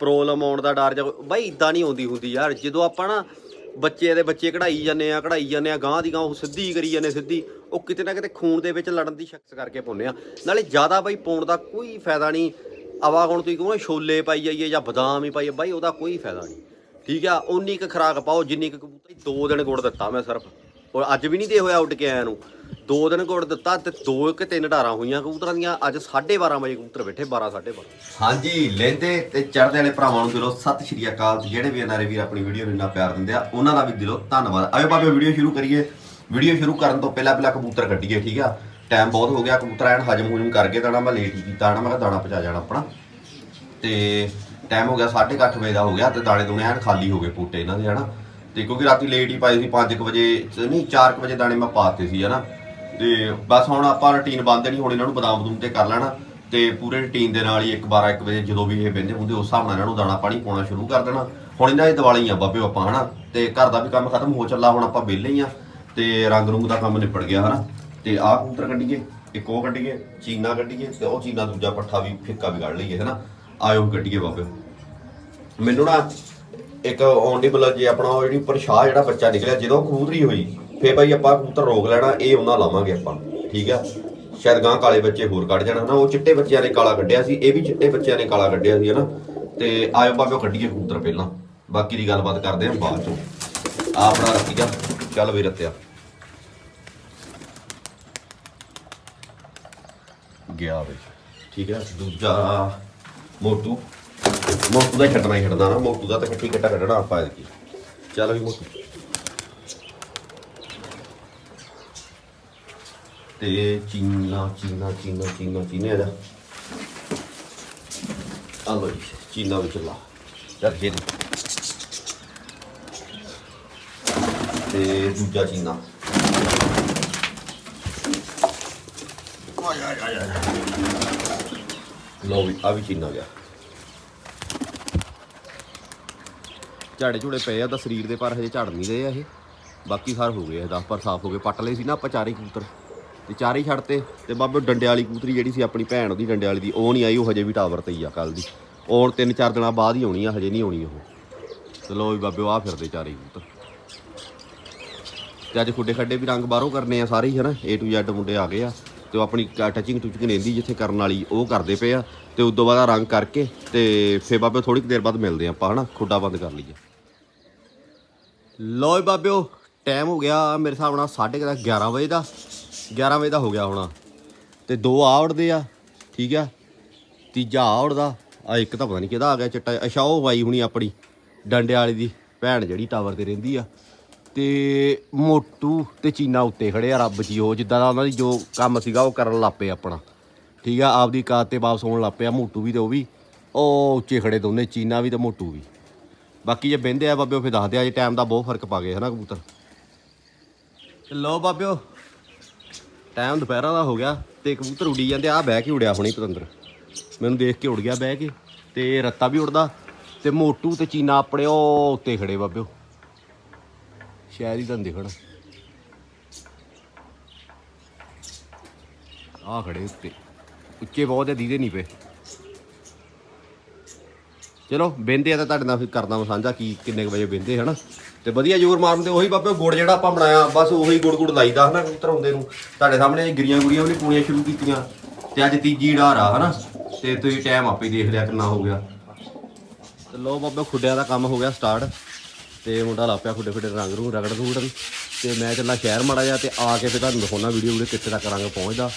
Problem ਆਉਣ ਦਾ ਡਰ ਜਾਂ ਬਾਈ ਇਦਾਂ ਨਹੀਂ ਆਉਂਦੀ ਹੁੰਦੀ ਯਾਰ, ਜਦੋਂ ਆਪਾਂ ਨਾ ਬੱਚੇ ਦੇ ਬੱਚੇ ਕਢਾਈ ਜਾਂਦੇ ਆ, ਕਢਾਈ ਜਾਂਦੇ ਆ ਗਾਂ ਦੀ ਗਾਂ ਉਹ ਸਿੱਧੀ ਕਰੀ ਜਾਂਦੇ ਸਿੱਧੀ, ਉਹ ਕਿਤੇ ਨਾ ਕਿਤੇ ਖੂਨ ਦੇ ਵਿੱਚ ਲੜਨ ਦੀ ਸ਼ਖਸ ਕਰਕੇ ਪਾਉਂਦੇ ਆ। ਨਾਲੇ ਜ਼ਿਆਦਾ ਬਾਈ ਪਾਉਣ ਦਾ ਕੋਈ ਫਾਇਦਾ ਨਹੀਂ ਆਵਾ ਹੁਣ ਤੁਸੀਂ ਕਹੋ ਛੋਲੇ ਪਾਈ ਜਾਈਏ ਜਾਂ ਬਦਾਮ ਹੀ ਪਾਈਏ, ਬਾਈ ਉਹਦਾ ਕੋਈ ਫਾਇਦਾ ਨਹੀਂ। ਠੀਕ ਆ ਉਨੀ ਕੁ ਖਰਾਕ ਪਾਓ, ਜਿੰਨੀ ਕੁ ਕਬੂਤਰ, ਦੋ ਦਿਨ ਗੁੜ ਦਿੱਤਾ ਮੈਂ ਸਿਰਫ। ਔਰ ਅੱਜ ਵੀ ਨਹੀਂ ਦੇ ਹੋਇਆ ਉੱਡ ਕੇ ਆਇਆ ਨੂੰ। ਦੋ ਦਿਨ ਗੁੜ ਦਿੱਤਾ ਤੇ ਦੋ ਕਿ ਤਿੰਨ ਢਾਰਾਂ ਹੋਈਆਂ ਕਬੂਤਰਾਂ ਦੀਆਂ। ਅੱਜ 12:30 ਵਜੇ ਕਬੂਤਰ ਬੈਠੇ 12:30 ਹਾਂਜੀ, ਲੈਂਦੇ ਤੇ ਚੜਦੇ ਵਾਲੇ ਭਰਾਵਾਂ ਨੂੰ ਦਿਲੋਂ ਸਤਿ ਸ਼੍ਰੀ ਅਕਾਲ। ਜਿਹੜੇ ਵੀ ਨਾਰੇ ਵੀਰ ਆਪਣੀ ਵੀਡੀਓ ਨੂੰ ਇੰਨਾ ਪਿਆਰ ਦਿੰਦੇ ਆ, ਉਹਨਾਂ ਦਾ ਵੀ ਦਿਲੋਂ ਧੰਨਵਾਦ। ਆਇਓ ਬਾਬੇ ਵੀਡੀਓ ਸ਼ੁਰੂ ਕਰੀਏ। ਵੀਡੀਓ ਸ਼ੁਰੂ ਕਰਨ ਤੋਂ ਪਹਿਲਾਂ ਪਹਿਲਾਂ ਕਬੂਤਰ ਕੱਢੀਏ, ਠੀਕ ਆ? ਟਾਈਮ ਬਹੁਤ ਹੋ ਗਿਆ, ਕਬੂਤਰ ਐਨ ਹਜਮ ਹੁਜਮ ਕਰਕੇ ਦਾਣਾ, ਮੈਂ ਲੇਟ ਹੀ ਕੀਤਾ ਨਾ ਮੈਂ ਦਾਣਾ ਪਚਾ ਜਾਣਾ ਆਪਣਾ। ਤੇ ਟਾਈਮ ਹੋ ਗਿਆ 8:30 ਵਜੇ ਦਾ ਹੋ ਗਿਆ, ਤੇ ਦਾਣੇ ਦੁਣੇ ਐਨ ਖਾਲੀ ਹੋ ਗਏ ਪੂਟੇ ਇਹਨਾਂ ਦੇ, ਹਨਾ? ਤੇ ਕਿਉਂਕਿ ਰਾਤੀ ਲੇਟ ਹੀ ਪਾਏ ਸੀ 5 ਵਜੇ ਚ- ਨਹੀਂ 4 ਵਜੇ ਦਾਣੇ ਮੈਂ ਪਾਤੇ ਸੀ, ਹਨਾ? ਤੇ ਬਸ ਹੁਣ ਆਪਾਂ ਰੁਟੀਨ ਬੰਦ ਨਹੀਂ, ਹੁਣ ਇਹਨਾਂ ਨੂੰ ਬਦਾਮ ਬਦੂਮ ਤੇ ਕਰ ਲੈਣਾ ਤੇ ਪੂਰੇ ਰੁਟੀਨ ਦੇ ਨਾਲ ਹੀ 1 12 1 ਵਜੇ ਜਦੋਂ ਵੀ ਇਹ ਬਹਿੰਦੇ ਹੁੰਦੇ, ਉਸ ਹਿਸਾਬ ਨਾਲ ਇਹਨਾਂ ਨੂੰ ਦਾਣਾ ਪਾਣੀ ਪਾਉਣਾ ਸ਼ੁਰੂ ਕਰ ਦੇਣਾ। ਹੁਣ ਇਹਨਾਂ ਦੀ ਦੀਵਾਲੀ ਆ ਬਾਬੇ ਆਪਾਂ, ਹਨਾ? ਤੇ ਘਰ ਦਾ ਵੀ ਕੰਮ ਖਤਮ ਹੋ ਚੱਲਾ, ਹੁਣ ਆਪਾਂ ਵਿਹਲੇ ਹੀ ਆ ਤੇ ਰੰਗ ਰੁੰਗ ਦਾ ਕੰਮ ਨਿਪਟ ਗਿਆ, ਹਨਾ? ਤੇ ਆਹ ਕਬੂਤਰ ਕੱਢੀਏ, ਇੱਕ ਉਹ ਕੱਢੀਏ, ਚੀਨਾ ਕੱਢੀਏ ਤੇ ਉਹ ਚੀਨਾ ਦੂਜਾ ਪੱਠਾ ਵੀ ਫਿੱਕਾ ਵੀ ਕੱਢ ਲਈਏ, ਹਨਾ? ਆਇਓ ਕੱਢੀਏ ਬਾਬੇ। ਮੈਨੂੰ ਨਾ ਇੱਕ ਔਨਡੇਬਲ ਜੇ ਆਪਣਾ ਉਹ ਜਿਹੜੀ ਉੱਪਰ ਜਿਹੜਾ ਬੱਚਾ ਨਿਕਲਿਆ, ਜਦੋਂ ਕਬੂਤਰੀ ਹੋਈ ਫੇਰ ਭਾਈ ਆਪਾਂ ਕਬੂਤਰ ਰੋਕ ਲੈਣਾ, ਇਹ ਉਹਨਾਂ ਲਾਵਾਂਗੇ ਆਪਾਂ, ਠੀਕ ਆ? ਸ਼ਾਇਦ ਗਾਂ ਕਾਲੇ ਬੱਚੇ ਹੋਰ ਕੱਢ ਜਾਣਾ, ਹਨਾ? ਉਹ ਚਿੱਟੇ ਬੱਚਿਆਂ ਨੇ ਕਾਲਾ ਕੱਢਿਆ ਸੀ, ਇਹ ਵੀ ਚਿੱਟੇ ਬੱਚਿਆਂ ਨੇ ਕਾਲਾ ਕੱਢਿਆ ਸੀ, ਹਨਾ? ਤੇ ਆਇਓ ਬਾਬਿਓ ਕੱਢੀਏ ਕਬੂਤਰ ਪਹਿਲਾਂ। ਬਾਕੀ ਦੀ ਗੱਲਬਾਤ ਕਰਦੇ ਆਂ ਬਾਅਦ ਚੋਂ। ਆ ਆਪਣਾ ਰੱਖੀਗਾ ਚੱਲ ਵੀ ਰੱਤਿਆ। ਗਿਆ ਵੇ ਠੀਕ ਹੈ ਦੂਜਾ, ਮੋਟੂ। ਮੋਟੂ ਦਾ ਛੱਡਣਾ ਹੀ ਛੱਡਣਾ ਨਾ ਮੋਟੂ ਦਾ ਤਾਂ ਕੱਟੀ ਕੱਟਾ ਕੱਢਣਾ ਆਪਾਂ ਇਹਦੀ ਚੱਲ ਵੀ ਮੋਟੂ। ਤੇ ਚੀਨਾ ਚੀਨਾ ਚੀਨਾ ਚੀਨਾ, ਚੀਨੇ ਦਾ ਜਾ ਆ ਲੋ ਜੀ, ਚੀਨਾ ਵਿੱਚ ਲਾ ਚੱਲ ਜੇ ਤੇ ਦੂਜਾ ਚੀਨਾ। ਆਇਆ ਆਇਆ ਆਇਆ ਲਓ ਵੀ ਆ ਵੀ ਚੀਨਾ ਗਿਆ। ਝਾੜੇ ਝੂੜੇ ਪਏ ਆ, ਤਾਂ ਸਰੀਰ ਦੇ ਪਰ ਹਜੇ ਝੜ ਨਹੀਂ ਰਹੇ ਆ ਇਹ। ਬਾਕੀ ਸਾਰ ਹੋ ਗਏ ਆ 10 ਪਰ ਸਾਫ਼ ਹੋ ਗਏ। ਪੱਟ ਲਏ ਸੀ ਨਾ ਆਪਾਂ ਚਾਰੇ ਕਬੂਤਰ। ਤੇ ਚਾਰੇ ਹੀ ਛੱਡਤੇ ਤੇ ਬਾਬੇ ਡੰਡੇ ਵਾਲੀ ਕੂਤਰੀ ਜਿਹੜੀ ਸੀ ਆਪਣੀ ਭੈਣ ਉਹਦੀ ਡੰਡੇ ਵਾਲੀ ਦੀ, ਉਹ ਨਹੀਂ ਆਈ, ਉਹ ਹਜੇ ਵੀ ਟਾਵਰ ਤੇ ਹੀ ਆ ਕੱਲ ਦੀ। ਔਰ ਤਿੰਨ ਚਾਰ ਦਿਨਾਂ ਬਾਅਦ ਹੀ ਆਉਣੀ ਆ, ਹਜੇ ਨਹੀਂ ਆਉਣੀ ਉਹ। ਚਲੋ ਵੀ ਬਾਬੇ ਆ ਫਿਰਦੇ ਚਾਰੇ ਕੂਤਰ। ਤੇ ਅੱਜ ਖੁੱਡੇ ਖੱਡੇ ਵੀ ਰੰਗ ਬਾਹਰੋਂ ਕਰਨੇ ਆ ਸਾਰੇ ਹੀ, ਹਨਾ? A to Z ਮੁੰਡੇ ਆ ਗਏ ਆ, ਤੇ ਉਹ ਆਪਣੀ ਟੱਚਿੰਗ ਟੁਚਿੰਗ ਰਹਿੰਦੀ ਜਿੱਥੇ ਕਰਨ ਵਾਲੀ, ਉਹ ਕਰਦੇ ਪਏ ਆ। ਤੇ ਉਦੋਂ ਬਾਅਦ ਆਹ ਰੰਗ ਕਰਕੇ, ਤੇ ਫੇ ਬਾਬੇ ਥੋੜੀ ਦੇਰ ਬਾਅਦ ਮਿਲਦੇ ਆ ਆਪਾਂ, ਹਨਾ? ਖੁੱਡਾ ਬੰਦ ਕਰ ਲਈਏ। ਲੋਏ ਬਾਬਿਓ ਟਾਈਮ ਹੋ ਗਿਆ ਮੇਰੇ ਹਿਸਾਬ ਨਾਲ 11:30 11 ਵਜੇ ਦਾ। 11 ਵਜੇ ਦਾ ਹੋ ਗਿਆ ਹੋਣਾ। ਤੇ ਦੋ ਆ ਉੜਦੇ ਆ, ਠੀਕ ਆ। ਤੀਜਾ ਆ ਉੜਦਾ ਆ ਇੱਕ ਤਾਂ ਪਤਾ ਨਹੀਂ ਕਿਹਦਾ ਆ ਗਿਆ ਚਿੱਟਾ ਅੱਛਾ, ਉਹ ਬਾਈ ਹੁਣੀ ਆਪਣੀ, ਡੰਡੇ ਵਾਲੀ ਦੀ ਭੈਣ ਜਿਹੜੀ ਟਾਵਰ ਤੇ ਰਹਿੰਦੀ ਆ। ਤੇ ਮੋਟੂ ਤੇ ਚੀਨਾ ਉੱਤੇ ਖੜੇ ਆ, ਰੱਬ ਜੀ, ਉਹ ਜਿੱਦਾਂ ਦਾ ਉਹਨਾਂ ਦੀ ਜੋ ਕੰਮ ਸੀਗਾ, ਉਹ ਕਰਨ ਲੱਪੇ ਆਪਣਾ। ਠੀਕ ਆ, ਆਪਦੀ ਕਾਤ ਤੇ ਵਾਪਸ ਆਉਣ ਲੱਪੇ ਆ, ਮੋਟੂ ਵੀ ਤੇ ਉਹ ਵੀ। ਉਹ ਉੱਚੇ ਖੜੇ ਦੋਨੇ, ਚੀਨਾ ਵੀ ਤੇ ਮੋਟੂ ਵੀ। ਬਾਕੀ ਜੇ ਬਹਿੰਦੇ ਆ ਬਾਬਿਓ ਫਿਰ ਦੱਸਦੇ ਆ ਜੇ ਟਾਈਮ ਦਾ ਬਹੁਤ ਫ਼ਰਕ ਪਾ ਗਏ ਹਨਾ ਕਬੂਤਰ। ਤੇ ਲੋ ਬਾਬਿਓ ਟਾਈਮ ਦੁਪਹਿਰਾਂ ਦਾ ਹੋ ਗਿਆ ਤੇ ਕਬੂਤਰ ਉੱਡੀ ਜਾਂਦੇ ਆ ਬਹਿ ਕੇ ਉੜਿਆ ਹੁਣੀ ਪਤੰਦਰ। ਮੈਨੂੰ ਦੇਖ ਕੇ ਉੜ ਗਿਆ ਬਹਿ ਕੇ ਤੇ ਰੱਤਾ ਵੀ ਉੜਦਾ ਤੇ ਮੋਟੂ ਤੇ ਚੀਨਾ ਆਪਣੇ ਉਹ ਉੱਤੇ ਖੜੇ ਬਾਬਿਓ। ਸ਼ਾਇਦ ਹੀ ਤੁਹਾਨੂੰ ਦਿਖਣ। ਆ ਖੜੇ ਉੱਤੇ। ਉੱਚੇ ਬਹੁਤ ਆ, ਦੀਦੇ ਨਹੀਂ ਪਏ। ਚਲੋ ਬਹਿੰਦੇ ਆ ਤਾਂ ਤੁਹਾਡੇ ਨਾਲ ਫਿਰ ਕਰਦਾ ਮੈਂ ਸਾਂਝਾ ਕੀ, ਕਿੰਨੇ ਕੁ ਵਜੇ ਬਹਿੰਦੇ ਹਨਾ? ਤੇ ਵਧੀਆ ਜ਼ੋਰ ਮਾਰਨ ਤੇ ਉਹੀ ਬਾਬੇ ਗੁੜ ਜਿਹੜਾ ਆਪਾਂ ਬਣਾਇਆ, ਬਸ ਉਹੀ ਗੁੜ ਗੁੜ ਲਾਈਦਾ ਹਨਾ ਕਬੂਤਰ ਹੁੰਦੇ ਨੂੰ। ਤੁਹਾਡੇ ਸਾਹਮਣੇ ਗਿਰੀਆਂ ਗੁਰੀਆਂ ਵੀ ਨੀ ਪੂਣੀਆਂ ਸ਼ੁਰੂ ਕੀਤੀਆਂ ਤੇ ਅੱਜ ਤੀਜੀ ਡਾਰ ਆ ਹਨਾ, ਤੇ ਤੁਸੀਂ ਟਾਈਮ ਆਪੇ ਦੇਖ ਲਿਆ ਕਿੰਨਾ ਹੋ ਗਿਆ। ਤੇ ਲੋ ਬਾਬਾ ਖੁੱਡਿਆਂ ਦਾ ਕੰਮ ਹੋ ਗਿਆ ਸਟਾਰਟ ਤੇ ਮੁੰਡਾ ਲਾਪਿਆ ਖੁੱਡੇ ਖੁੱਡੇ ਰੰਗ ਰੂ ਰਗੜ ਰੂੜਨ ਤੇ ਮੈਂ ਚੱਲਾ ਸ਼ਹਿਰ ਮੜਾ ਜਾ ਤੇ ਆ ਕੇ ਫਿਰ ਤੁਹਾਨੂੰ ਦਿਖਾਉਣਾ ਵੀਡੀਓ ਵੀਡੀਓ ਕਿੱਥੇ ਤੱਕ ਰੰਗ ਪਹੁੰਚਦਾ।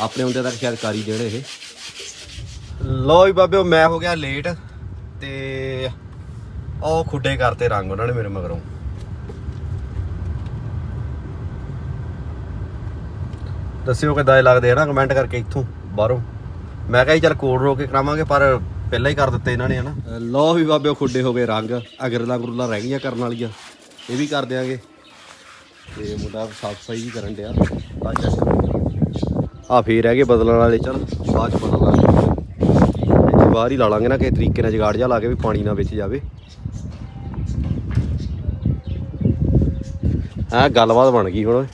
ਆਪਣੇ ਹੁੰਦੇ ਤੱਕ ਸ਼ਾਇਦ ਕਾਰੀ ਜਿਹੜੇ ਇਹ। ਲੋ ਵੀ ਬਾਬਿਓ ਮੈਂ ਹੋ ਗਿਆ ਲੇਟ ਤੇ ਉਹ ਖੁੱਡੇ ਕਰਤੇ ਰੰਗ ਉਹਨਾਂ ਨੇ ਮੇਰੇ ਮਗਰੋਂ। ਦੱਸਿਓ ਕਿੱਦਾਂ ਦੇ ਲੱਗਦੇ ਆ ਨਾ ਕਮੈਂਟ ਕਰਕੇ ਇੱਥੋਂ ਬਾਹਰੋਂ। ਮੈਂ ਕਿਹਾ ਜੀ ਚੱਲ ਕੋਡ ਰੋ ਕੇ ਕਰਾਵਾਂਗੇ ਪਰ ਪਹਿਲਾਂ ਹੀ ਕਰ ਦਿੱਤੇ ਇਹਨਾਂ ਨੇ ਹਨਾ। ਲੋ ਵੀ ਬਾਬਿਓ ਖੁੱਡੇ ਹੋ ਗਏ ਰੰਗ ਅਗਰਲਾ ਗੁਰਲਾ ਰਹਿ ਗਈਆਂ ਕਰਨ ਵਾਲੀਆਂ। ਇਹ ਵੀ ਕਰ ਦਿਆਂਗੇ। ਤੇ ਮੁੰਡਾ ਸਾਫ਼ ਸਫ਼ਾਈ ਵੀ ਕਰਨ ਡਿਆ। ਆ ਫੇਰ ਰਹਿ ਗਏ ਬਦਲਣ ਵਾਲੇ ਚੱਲ ਬਾਅਦ ਚ ਬਦਲ ਲਾਂਗੇ ਬਾਹਰ ਹੀ ਲਾ ਲਾਂਗੇ ਨਾ ਕਿਸੇ ਤਰੀਕੇ ਨਾਲ ਜਗਾੜ ਜਾ ਲਾ ਕੇ ਵੀ ਪਾਣੀ ਨਾ ਵਿੱਚ ਜਾਵੇ। ਆ ਗੱਲਬਾਤ ਬਣ ਗਈ ਹੁਣ।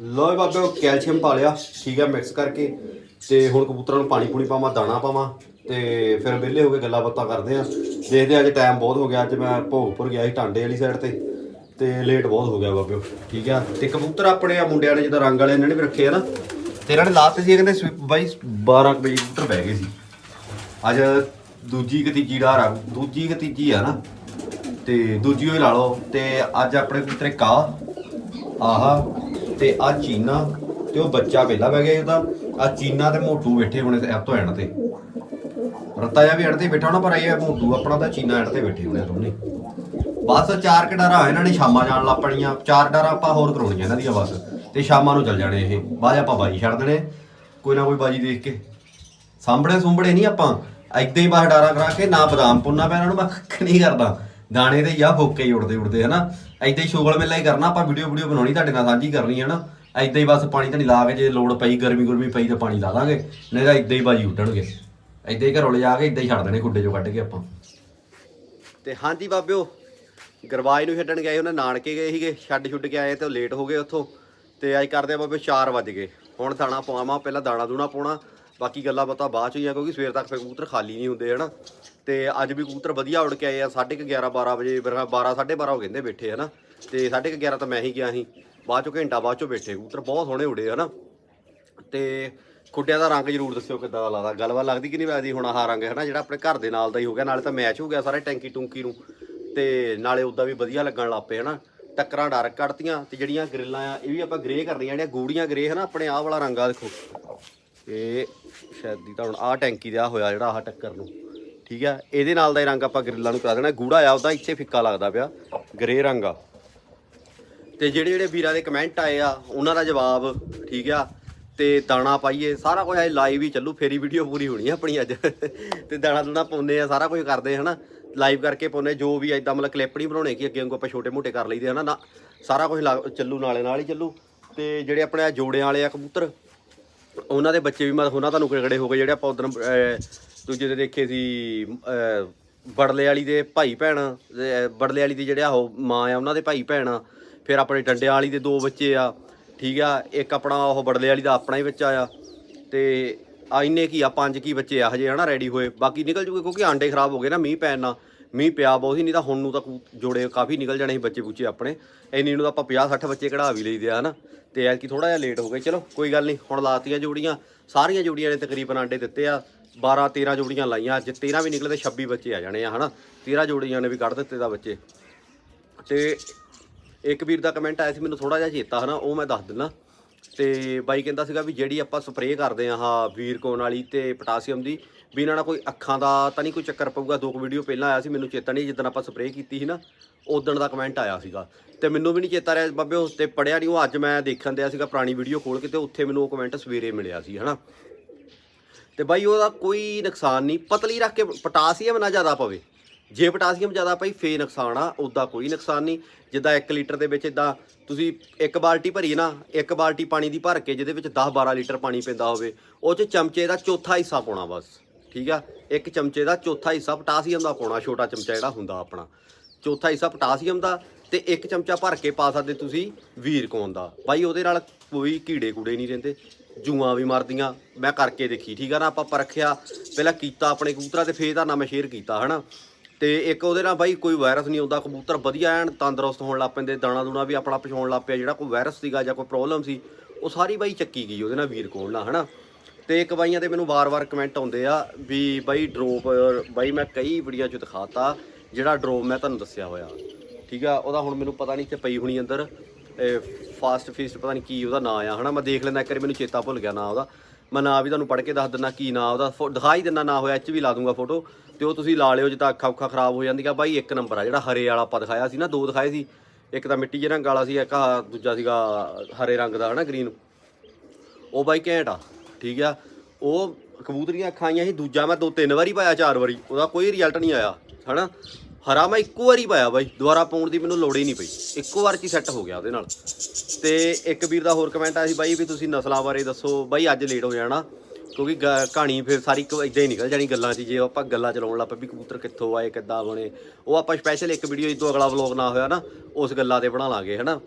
ਲੋ ਬਾਬੇ ਉਹ ਕੈਲਸ਼ੀਅਮ ਪਾ ਲਿਆ ਠੀਕ ਹੈ ਮਿਕਸ ਕਰਕੇ। ਤੇ ਹੁਣ ਕਬੂਤਰਾਂ ਨੂੰ ਪਾਣੀ ਪੂਣੀ ਪਾਵਾਂ ਦਾਣਾ ਪਾਵਾਂ। ਤੇ ਫਿਰ ਵਿਹਲੇ ਹੋ ਕੇ ਗੱਲਾਂ ਬਾਤਾਂ ਕਰਦੇ ਆ। ਦੇਖਦੇ ਆ, ਅੱਜ ਟਾਈਮ ਬਹੁਤ ਹੋ ਗਿਆ ਅੱਜ ਮੈਂ ਭੋਗਪੁਰ ਗਿਆ ਸੀ ਟਾਂਡੇ ਵਾਲੀ ਸਾਈਡ ਤੇ। ਤੇ ਲੇਟ ਬਹੁਤ ਹੋ ਗਿਆ ਬਾਬੇ ਠੀਕ ਆ। ਤੇ ਕਬੂਤਰ ਆਪਣੇ ਆ ਮੁੰਡਿਆਂ ਨੇ ਜਿੱਦਾਂ ਰੰਗ ਵਾਲੇ ਇਹਨਾਂ ਨੇ ਵੀ ਰੱਖੇ ਆ ਨਾ। ਤੇ ਇਹਨਾਂ ਨੇ ਲਾਸਟ ਸੀ, ਇਹ ਕਹਿੰਦੇ ਸਵਿਪ ਬਾਈ 12 ਕੁ ਵਜੇ ਕਬੂਤਰ ਬਹਿ ਗਏ ਸੀ। ਅੱਜ ਦੂਜੀ ਕਿ ਤੀਜੀ ਡਾਰ ਆ ਦੂਜੀ ਕਿ ਤੀਜੀ ਆ ਨਾ, ਤੇ ਦੂਜੀ ਹੋਈ ਲਾ ਲਓ, ਤੇ ਅੱਜ ਆਪਣੇ ਕਬੂਤਰ ਇੱਕ ਆਹਾ, ਤੇ ਆ ਚੀਨਾ, ਤੇ ਉਹ ਬੱਚਾ ਪਹਿਲਾਂ ਬਹਿ ਗਿਆ ਉਹਦਾ। ਆ ਚੀਨਾ ਤੇ ਮੋਟੂ ਬੈਠੇ ਹੋਣੇ ਐਪ ਤੋਂ ਐਂਡ ਤੇ। ਰੱਤਾ ਜਿਹਾ ਵੀ ਐਂਡ ਤੇ ਬੈਠਾ ਹੋਣਾ, ਪਰ ਇਹ ਮੋਟੂ, ਆਪਣਾ ਤਾਂ ਚੀਨਾ ਐਂਡ ਤੇ ਬੈਠੇ ਹੋਣੇ ਦੋਨੇ। ਬਸ ਚਾਰ ਕੁ ਡਾਰਾਂ ਇਹਨਾਂ ਨੇ ਸ਼ਾਮਾਂ ਜਾਣ ਲੱਗ ਪਣੀਆਂ ਚਾਰ ਡਾਰਾਂ ਆਪਾਂ ਹੋਰ ਕਰਾਉਣੀਆਂ ਇਹਨਾਂ ਦੀਆਂ ਬਸ। ਤੇ ਸ਼ਾਮਾਂ ਨੂੰ ਚੱਲ ਜਾਣੇ ਇਹ। ਬਾਅਦ 'ਚ ਆਪਾਂ ਬਾਜੀ ਛੱਡ ਦੇਣੇ। ਕੋਈ ਨਾ ਕੋਈ ਬਾਜੀ ਦੇਖ ਕੇ। ਸਾਂਭੜੇ ਸੁੰਭੜੇ ਨਹੀਂ ਆਪਾਂ। ਏਦਾਂ ਹੀ ਬਾਹਰ ਡਾਰਾ ਕਰਾ ਕੇ ਨਾ ਬਦਾਮ ਪੁੰਨਾ ਪੈ ਇਹਨਾਂ ਨੂੰ ਮੈਂ ਕੱਖ ਨਹੀਂ ਕਰਦਾ। ਦਾਣੇ ਤੇ ਜਾਂ ਫੋਕੇ ਹੀ ਉੜਦੇ ਉੜਦੇ ਹਨਾ? ਏਦਾਂ ਹੀ ਸ਼ੁਗਲ ਮੇਲਾ ਹੀ ਕਰਨਾ। ਆਪਾਂ ਵੀਡੀਓ ਵੀਡੀਓ ਬਣਾਉਣੀ ਤੁਹਾਡੇ ਨਾਲ ਸਾਂਝੀ ਕਰਨੀ ਹੈ ਨਾ ਏਦਾਂ ਹੀ ਬਸ ਪਾਣੀ ਤਾਂ ਨਹੀਂ ਲਾ ਕੇ ਜੇ ਲੋੜ ਪਈ, ਗਰਮੀ ਗੁਰਮੀ ਪਈ ਤਾਂ ਪਾਣੀ ਲਾ ਦਾਂਗੇ ਨਹੀਂ ਤਾਂ ਏਦਾਂ ਹੀ ਬਾਜੀ ਉੱਡਣਗੇ। ਏਦਾਂ ਹੀ ਘਰੋਂ ਲਿਜਾ ਕੇ ਏਦਾਂ ਹੀ ਛੱਡ ਦੇਣੇ ਖੁੱਡੇ ਚੋਂ ਕੱਢ ਕੇ ਆਪਾਂ। ਤੇ ਹਾਂਜੀ ਬਾਬਿਓ, ਗਰਵਾਜ ਨੂੰ ਛੱਡਣ ਗਏ ਉਹਨਾਂ ਨਾਨਕੇ ਗਏ ਸੀਗੇ। ਛੱਡ ਛੁੱਡ ਕੇ ਆਏ ਤੇ ਉਹ ਲੇਟ ਹੋ ਗਏ ਉੱਥੋਂ। ਤੇ ਅੱਜ ਕਰਦੇ ਆ ਬਾਬੇ 4 ਵਜ ਗਏ। ਹੁਣ ਦਾਣਾ ਪਾਵਾਂ ਪਹਿਲਾਂ ਦਾਣਾ ਦੂਣਾ ਪਾਉਣਾ ਬਾਕੀ ਗੱਲਾਂ ਬਾਤਾਂ ਬਾਅਦ ਚ ਹੀ ਆ ਕਿਉਂਕਿ ਸਵੇਰ ਤੱਕ ਫਿਰ ਕਬੂਤਰ ਖਾਲੀ ਨਹੀਂ ਹੁੰਦੇ, ਹਨਾ। ਤੇ ਅੱਜ ਵੀ ਕਬੂਤਰ ਵਧੀਆ ਉੱਡ ਕੇ ਆਏ ਆ 11:30 12 ਵਜੇ 12 12:30 ਹੋ ਕਹਿੰਦੇ ਬੈਠੇ, ਹਨਾ। ਤੇ 11:30 ਤਾਂ ਮੈਂ ਹੀ ਗਿਆ ਸੀ। ਬਾਅਦ ਚੋਂ ਘੰਟਾ ਬਾਅਦ ਚੋਂ ਬੈਠੇ, ਕਬੂਤਰ ਬਹੁਤ ਸੋਹਣੇ ਉੜੇ, ਹਨਾ। ਤੇ ਖੁੱਡਿਆਂ ਦਾ ਰੰਗ ਜ਼ਰੂਰ ਦੱਸਿਓ ਕਿੱਦਾਂ ਦਾ ਲੱਗਦਾ, ਗੱਲਬਾਤ ਲੱਗਦੀ ਕਿ ਨਹੀਂ ਲੱਗਦੀ ਹੁਣ ਆਹ ਰੰਗ ਹੈ ਨਾ ਜਿਹੜਾ ਆਪਣੇ ਘਰ ਦੇ ਨਾਲ ਦਾ ਹੀ ਹੋ ਗਿਆ, ਨਾਲੇ ਤਾਂ ਮੈਚ ਹੋ ਗਿਆ ਸਾਰੇ ਟੈਂਕੀ ਟੁੰਕੀ ਨੂੰ। ਤੇ ਨਾਲੇ ਉਦਾਂ ਵੀ ਵਧੀਆ ਲੱਗਣ ਲੱਗ ਪਏ, ਹਨਾ। ਟੱਕਰਾਂ ਡਾਰਕ ਕੱਢਤੀਆਂ ਤੇ ਜਿਹੜੀਆਂ ਗ੍ਰਿਲਾਂ ਆ, ਇਹ ਵੀ ਆਪਾਂ ਗ੍ਰੇ ਕਰਨੀਆਂ ਜਿਹੜੀਆਂ ਗੂੜੀਆਂ ਗ੍ਰੇ ਹਨਾ, ਆਪਣੇ ਆਹ ਵਾਲਾ ਰੰਗ ਆ ਦੇਖੋ। ਇਹ ਸ਼ਾਇਦ ਦੀ ਤਾਂ ਹੁਣ ਆਹ ਟੈਂਕੀ ਦਾ ਹੋਇਆ ਜਿਹੜਾ ਆਹ ਟੱਕਰ ਨੂੰ। ਠੀਕ ਆ? ਇਹਦੇ ਨਾਲ ਦਾ ਹੀ ਰੰਗ ਆਪਾਂ ਗ੍ਰਿਲਾਂ ਨੂੰ ਕਰਾ ਦੇਣਾ। ਗੂੜਾ ਆ, ਉਹਦਾ ਇੱਥੇ ਫਿੱਕਾ ਲੱਗਦਾ ਪਿਆ। ਗ੍ਰੇ ਰੰਗ ਆ। ਤੇ ਜਿਹੜੇ ਜਿਹੜੇ ਵੀਰਾਂ ਦੇ ਕਮੈਂਟ ਆਏ ਆ, ਉਹਨਾਂ ਦਾ ਜਵਾਬ, ਠੀਕ ਆ? ਤੇ ਦਾਣਾ ਪਾਈਏ, ਸਾਰਾ ਕੁਝ ਅੱਜ ਲਾਈਵ ਹੀ ਚੱਲੂ, ਫੇਰੀ ਵੀਡੀਓ ਪੂਰੀ ਹੋਣੀ ਆ ਆਪਣੀ ਅੱਜ। ਤੇ ਦਾਣਾ ਦੂਣਾ ਪਾਉਂਦੇ ਆ, ਸਾਰਾ ਕੁਝ ਕਰਦੇ ਹਨਾ? ਲਾਈਵ ਕਰਕੇ ਪਾਉਂਦੇ ਜੋ ਵੀ ਐਦਾਂ ਮਤਲਬ ਕਲਿੱਪ ਨਹੀਂ ਬਣਾਉਣੇ ਕਿ ਅੱਗੇ ਵਾਂਗੂ ਆਪਾਂ ਛੋਟੇ ਮੋਟੇ ਕਰ ਲਈਦੇ ਹਨਾ ਨਾ ਸਾਰਾ ਕੁਝ ਚੱਲੂ ਨਾਲੇ ਨਾਲ ਹੀ ਚੱਲੂ। ਤੇ ਜਿਹੜੇ ਆਪਣੇ ਆ ਜੋੜਿਆਂ ਵਾਲੇ ਆ ਕਬੂਤਰ ਉਹਨਾਂ ਦੇ ਬੱਚੇ ਵੀ ਮਤਲਬ ਉਹਨਾਂ ਤੁਹਾਨੂੰ ਕਿਹੜੇ ਹੋ ਗਏ ਜਿਹੜੇ ਆਪਾਂ ਉਦੋਂ ਦੂਜੇ ਦੇ ਦੇਖੇ ਸੀ ਬੜਲੇ ਵਾਲੀ ਦੇ ਭਾਈ ਭੈਣ ਅਹ, ਬੜਲੇ ਵਾਲੀ ਦੀ ਜਿਹੜੇ ਆ ਉਹ ਮਾਂ ਆ ਉਹਨਾਂ ਦੇ ਭਾਈ ਭੈਣ ਆ। ਫਿਰ ਆਪਣੇ ਡੰਡਿਆਂ ਵਾਲੀ ਦੇ ਦੋ ਬੱਚੇ ਆ ਠੀਕ ਆ ਇੱਕ ਆਪਣਾ ਉਹ ਬੜਲੇ ਵਾਲੀ ਦਾ ਆਪਣਾ ਹੀ ਬੱਚਾ ਆ ਤੇ ਆ ਇੰਨੇ ਕੀ ਆ, ਪੰਜ ਕੀ ਬੱਚੇ ਆ ਹਜੇ, ਹਨਾ ਰੈਡੀ ਹੋਏ। ਬਾਕੀ ਨਿਕਲ ਜੂਗੇ ਕਿਉਂਕਿ ਆਂਡੇ ਖਰਾਬ ਹੋ ਗਏ ਨਾ ਮੀਂਹ ਪੈਣ ਨਾਲ। ਮੀਂਹ ਪਿਆ ਬਹੁਤ ਹੀ ਨਹੀਂ ਤਾਂ ਹੁਣ ਨੂੰ ਤਾਂ ਜੋੜੇ ਕਾਫੀ ਨਿਕਲ ਜਾਣੇ ਸੀ ਬੱਚੇ ਬੁੱਚੇ ਆਪਣੇ। ਇੰਨੀ ਨੂੰ ਤਾਂ ਆਪਾਂ 50 60 ਬੱਚੇ ਕਢਾ ਵੀ ਲਈਦੇ ਆ, ਹਨਾ। ਤੇ ਐਤਕੀ ਥੋੜਾ ਜਿਹਾ ਲੇਟ ਹੋ ਗਏ। ਚਲੋ, ਕੋਈ ਗੱਲ ਨਹੀਂ, ਹੁਣ ਲਾਤੀਆਂ ਜੋੜੀਆਂ, ਸਾਰੀਆਂ ਜੋੜੀਆਂ ਨੇ ਤਕਰੀਬਨ ਆਂਡੇ ਦਿੱਤੇ ਆ। 12 13 ਜੋੜੀਆਂ ਲਾਈਆਂ। ਅੱਜ 13 ਵੀ ਨਿਕਲੇ ਤੇ 26 ਬੱਚੇ ਆ ਜਾਣੇ ਆ, ਹਨਾ। 13 ਜੋੜੀਆਂ ਨੇ ਵੀ ਕੱਢ ਦਿੱਤੇ ਦਾ ਬੱਚੇ। ਤੇ ਇੱਕ ਵੀਰ ਦਾ ਕਮੈਂਟ ਆਇਆ ਸੀ, ਮੈਨੂੰ ਥੋੜਾ ਜਿਹਾ ਚੇਤਾ, ਹਨਾ, ਉਹ ਮੈਂ ਦੱਸ ਦਿੰਦਾ। ਤੇ ਬਾਈ ਕਹਿੰਦਾ ਸੀਗਾ ਵੀ ਜਿਹੜੀ ਆਪਾਂ ਸਪਰੇਅ ਕਰਦੇ ਆ ਹਾਂ ਵੀਰਕੋਨ ਵਾਲੀ ਤੇ ਪੋਟਾਸੀਅਮ ਦੀ, ਵੀ ਇਹਨਾਂ ਨਾਲ ਕੋਈ ਅੱਖਾਂ ਦਾ ਤਾਂ ਨਹੀਂ ਕੋਈ ਚੱਕਰ ਪਊਗਾ। ਦੋ ਕੁ ਵੀਡੀਓ ਪਹਿਲਾਂ ਆਇਆ ਸੀ, ਮੈਨੂੰ ਚੇਤਾ ਨਹੀਂ, ਜਿੱਦਣ ਆਪਾਂ ਸਪਰੇਅ ਕੀਤੀ ਸੀ ਨਾ, ਉਦੋਂ ਦਾ ਕਮੈਂਟ ਆਇਆ ਸੀਗਾ। ਤੇ ਮੈਨੂੰ ਵੀ ਨਹੀਂ ਚੇਤਾ ਰਿਹਾ, ਬਾਬੇ ਉਸ ਤੇ ਪੜਿਆ ਨਹੀਂ, ਉਹ ਅੱਜ ਮੈਂ ਦੇਖਣ ਦਿਆ ਸੀਗਾ ਪੁਰਾਣੀ ਵੀਡੀਓ ਖੋਲ ਕੇ ਤੇ ਉੱਥੇ ਮੈਨੂੰ ਉਹ ਕਮੈਂਟ ਸਵੇਰੇ ਮਿਲਿਆ ਸੀ, ਹਨਾ। ਤੇ ਬਾਈ ਉਹਦਾ ਕੋਈ ਨੁਕਸਾਨ ਨਹੀਂ, ਪਤਲੀ ਰੱਖ ਕੇ ਪੋਟਾਸੀਅਮ ਨਾ ਜ਼ਿਆਦਾ ਪਵੇ। ਜੇ ਪੋਟਾਸੀਅਮ ਜ਼ਿਆਦਾ ਪਈ ਫੇ ਨੁਕਸਾਨ ਆ ਉਦਾਂ ਕੋਈ ਨੁਕਸਾਨ ਨਹੀਂ। ਜਿੱਦਾਂ 1 ਲੀਟਰ ਦੇ ਵਿੱਚ ਇਦਾਂ ਤੁਸੀਂ ਇੱਕ ਬਾਲਟੀ ਭਰੀ ਨਾ, ਇੱਕ ਬਾਲਟੀ ਪਾਣੀ ਦੀ ਭਰ ਕੇ ਜਿਹਦੇ ਵਿੱਚ 10 12 ਲੀਟਰ ਪਾਣੀ ਪੈਂਦਾ ਹੋਵੇ, ਉਹ 'ਚ ਚਮਚੇ ਦਾ ਚੌਥਾ ਹਿੱਸਾ ਪਾਉਣਾ ਬਸ, ਠੀਕ ਆ? ਇੱਕ ਚਮਚੇ ਦਾ ਚੌਥਾ ਹਿੱਸਾ ਪੋਟਾਸੀਅਮ ਦਾ ਪਾਉਣਾ, ਛੋਟਾ ਚਮਚਾ ਜਿਹੜਾ ਹੁੰਦਾ ਆਪਣਾ। ਚੌਥਾ ਹਿੱਸਾ ਪੋਟਾਸੀਅਮ ਦਾ ਤੇ ਇੱਕ ਚਮਚਾ ਭਰ ਕੇ ਪਾ ਸਕਦੇ ਤੁਸੀਂ ਵੀਰਕੋਨ ਦਾ। ਬਾਈ, ਉਹਦੇ ਨਾਲ ਕੋਈ ਕੀੜੇ ਕੂੜੇ ਨਹੀਂ ਰਹਿੰਦੇ, ਜੂਆਂ ਵੀ ਮਰਦੀਆਂ, ਮੈਂ ਕਰਕੇ ਦੇਖੀ, ਠੀਕ ਆ ਨਾ? ਆਪਾਂ ਪਰਖਿਆ, ਪਹਿਲਾਂ ਕੀਤਾ ਆਪਣੇ ਕਬੂਤਰਾਂ ਤੇ ਫੇਰ ਦਾ ਨਾ ਮੈਂ ਸ਼ੇਅਰ ਕੀਤਾ, ਹਨਾ? ਤੇ ਇੱਕ ਉਹਦੇ ਨਾਲ ਬਾਈ ਕੋਈ ਵਾਇਰਸ ਨਹੀਂ ਆਉਂਦਾ, ਕਬੂਤਰ ਵਧੀਆ ਐਨ, ਤੰਦਰੁਸਤ ਹੋਣ ਲੱਗ ਪੈਂਦੇ ਦਾਣਾ ਦੂਣਾ ਵੀ ਆਪਣਾ ਪਛਾਉਣ ਲੱਗ ਪਿਆ, ਜਿਹੜਾ ਕੋਈ ਵਾਇਰਸ ਸੀਗਾ ਜਾਂ ਕੋਈ ਪ੍ਰੋਬਲਮ ਸੀ, ਉਹ ਸਾਰੀ ਬਾਈ ਚੱਕੀ ਗਈ ਉਹਦੇ ਨਾਲ ਵੀਰ ਕੋਲ ਨਾਲ, ਹਨਾ? ਤੇ ਇੱਕ ਬਾਈਆਂ ਦੇ ਮੈਨੂੰ ਵਾਰ-ਵਾਰ ਕਮੈਂਟ ਆਉਂਦੇ ਆ ਵੀ ਬਾਈ ਡਰੋਪ ਬਾਈ ਮੈਂ ਕਈ ਵੀਡੀਓ ਚ ਦਿਖਾਤਾ, ਜਿਹੜਾ ਡਰੋਪ ਮੈਂ ਤੁਹਾਨੂੰ ਦੱਸਿਆ ਹੋਇਆ, ਠੀਕ ਆ? ਉਹਦਾ ਹੁਣ ਮੈਨੂੰ ਪਤਾ ਨਹੀਂ ਕਿ ਪਈ ਹੋਣੀ ਅੰਦਰ ਫਾਸਟ ਫੀਸਟ ਪਤਾ ਨਹੀਂ ਕੀ ਉਹਦਾ ਨਾਂ ਆ, ਹਨਾ? ਮੈਂ ਦੇਖ ਲੈਂਦਾ, ਇੱਕ ਵਾਰੀ ਮੈਨੂੰ ਚੇਤਾ ਭੁੱਲ ਗਿਆ ਨਾਂ ਉਹਦਾ। ਮੈਂ ਨਾਂ ਵੀ ਤੁਹਾਨੂੰ ਪੜ੍ਹ ਕੇ ਦੱਸ ਦਿੰਦਾ ਕੀ ਨਾਂ ਉਹਦਾ, ਫੋ- ਦਿਖਾ ਦਿੰਦਾ ਨਾ ਹੋਇਆ ਇੱਚ ਵੀ ਲਾ ਦੂੰਗਾ ਫੋਟੋ ਤੇ ਉਹ ਤੁਸੀਂ ਲਾ ਲਿਓ ਜੇ ਤਾਂ ਅੱਖਾਂ ਉੱਖਾਂ ਖਰਾਬ ਹੋ ਜਾਂਦੀਆਂ। ਬਾਈ ਇੱਕ ਨੰਬਰ ਆ ਜਿਹੜਾ ਹਰੇ ਵਾਲਾ ਆਪਾਂ ਦਿਖਾਇਆ ਸੀ ਨਾ, ਦੋ ਦਿਖਾਏ ਸੀ। ਇੱਕ ਤਾਂ ਮਿੱਟੀ ਜਿਹੇ ਰੰਗ ਵਾਲਾ ਸੀ, ਇੱਕ ਆਹ ਦੂਜਾ ਸੀਗਾ ਹਰੇ ਰੰਗ ਦਾ, ਹਨਾ ਗ੍ਰੀਨ ਉਹ ਬਾਈ ਘੈਂਟ ਆ, ਠੀਕ ਆ। ਉਹ ਕਬੂਤਰੀਆਂ ਅੱਖਾਂ ਆਈਆਂ ਸੀ, ਦੂਜਾ ਮੈਂ ਦੋ ਤਿੰਨ ਵਾਰੀ ਪਾਇਆ, ਚਾਰ ਵਾਰੀ। ਉਹਦਾ ਕੋਈ ਰਿਜ਼ਲਟ ਨਹੀਂ ਆਇਆ, ਹਨਾ? ਹਰਾ ਮੈਂ ਇੱਕੋ ਵਾਰੀ ਪਾਇਆ ਬਾਈ, ਦੁਬਾਰਾ ਪਾਉਣ ਦੀ ਮੈਨੂੰ ਲੋੜ ਹੀ ਨਹੀਂ ਪਈ। ਇੱਕੋ ਵਾਰ ਚ ਸੈੱਟ ਹੋ ਗਿਆ ਉਹਦੇ ਨਾਲ। ਤੇ ਇੱਕ ਵੀਰ ਦਾ ਹੋਰ ਕਮੈਂਟ ਆਇਆ ਸੀ ਬਾਈ ਵੀ ਤੁਸੀਂ ਨਸਲਾਂ ਬਾਰੇ ਦੱਸੋ, ਬਾਈ ਅੱਜ ਲੇਟ ਹੋ ਜਾਣਾ, ਕਿਉਂਕਿ ਗ- ਕਹਾਣੀ ਫਿਰ ਸਾਰੀ ਇਦਾਂ ਹੀ ਨਿਕਲ ਜਾਣੀ ਗੱਲਾਂ 'ਚ ਜੇ ਆਪਾਂ ਗੱਲਾਂ ਚਲਾਉਣ ਲੱਗ ਪਏ ਵੀ ਕਬੂਤਰ ਕਿੱਥੋਂ ਆਏ, ਕਿੱਦਾਂ ਬਣੇ, ਉਹ ਆਪਾਂ ਸਪੈਸ਼ਲ ਇੱਕ ਵੀਡੀਓ ਜਦੋਂ ਅਗਲਾ ਵਲੌਗ ਨਾ ਹੋਇਆ ਨਾ, ਉਸ ਗੱਲਾਂ ਤੇ ਬਣਾ ਲਾਂਗੇ, ਹਨਾ।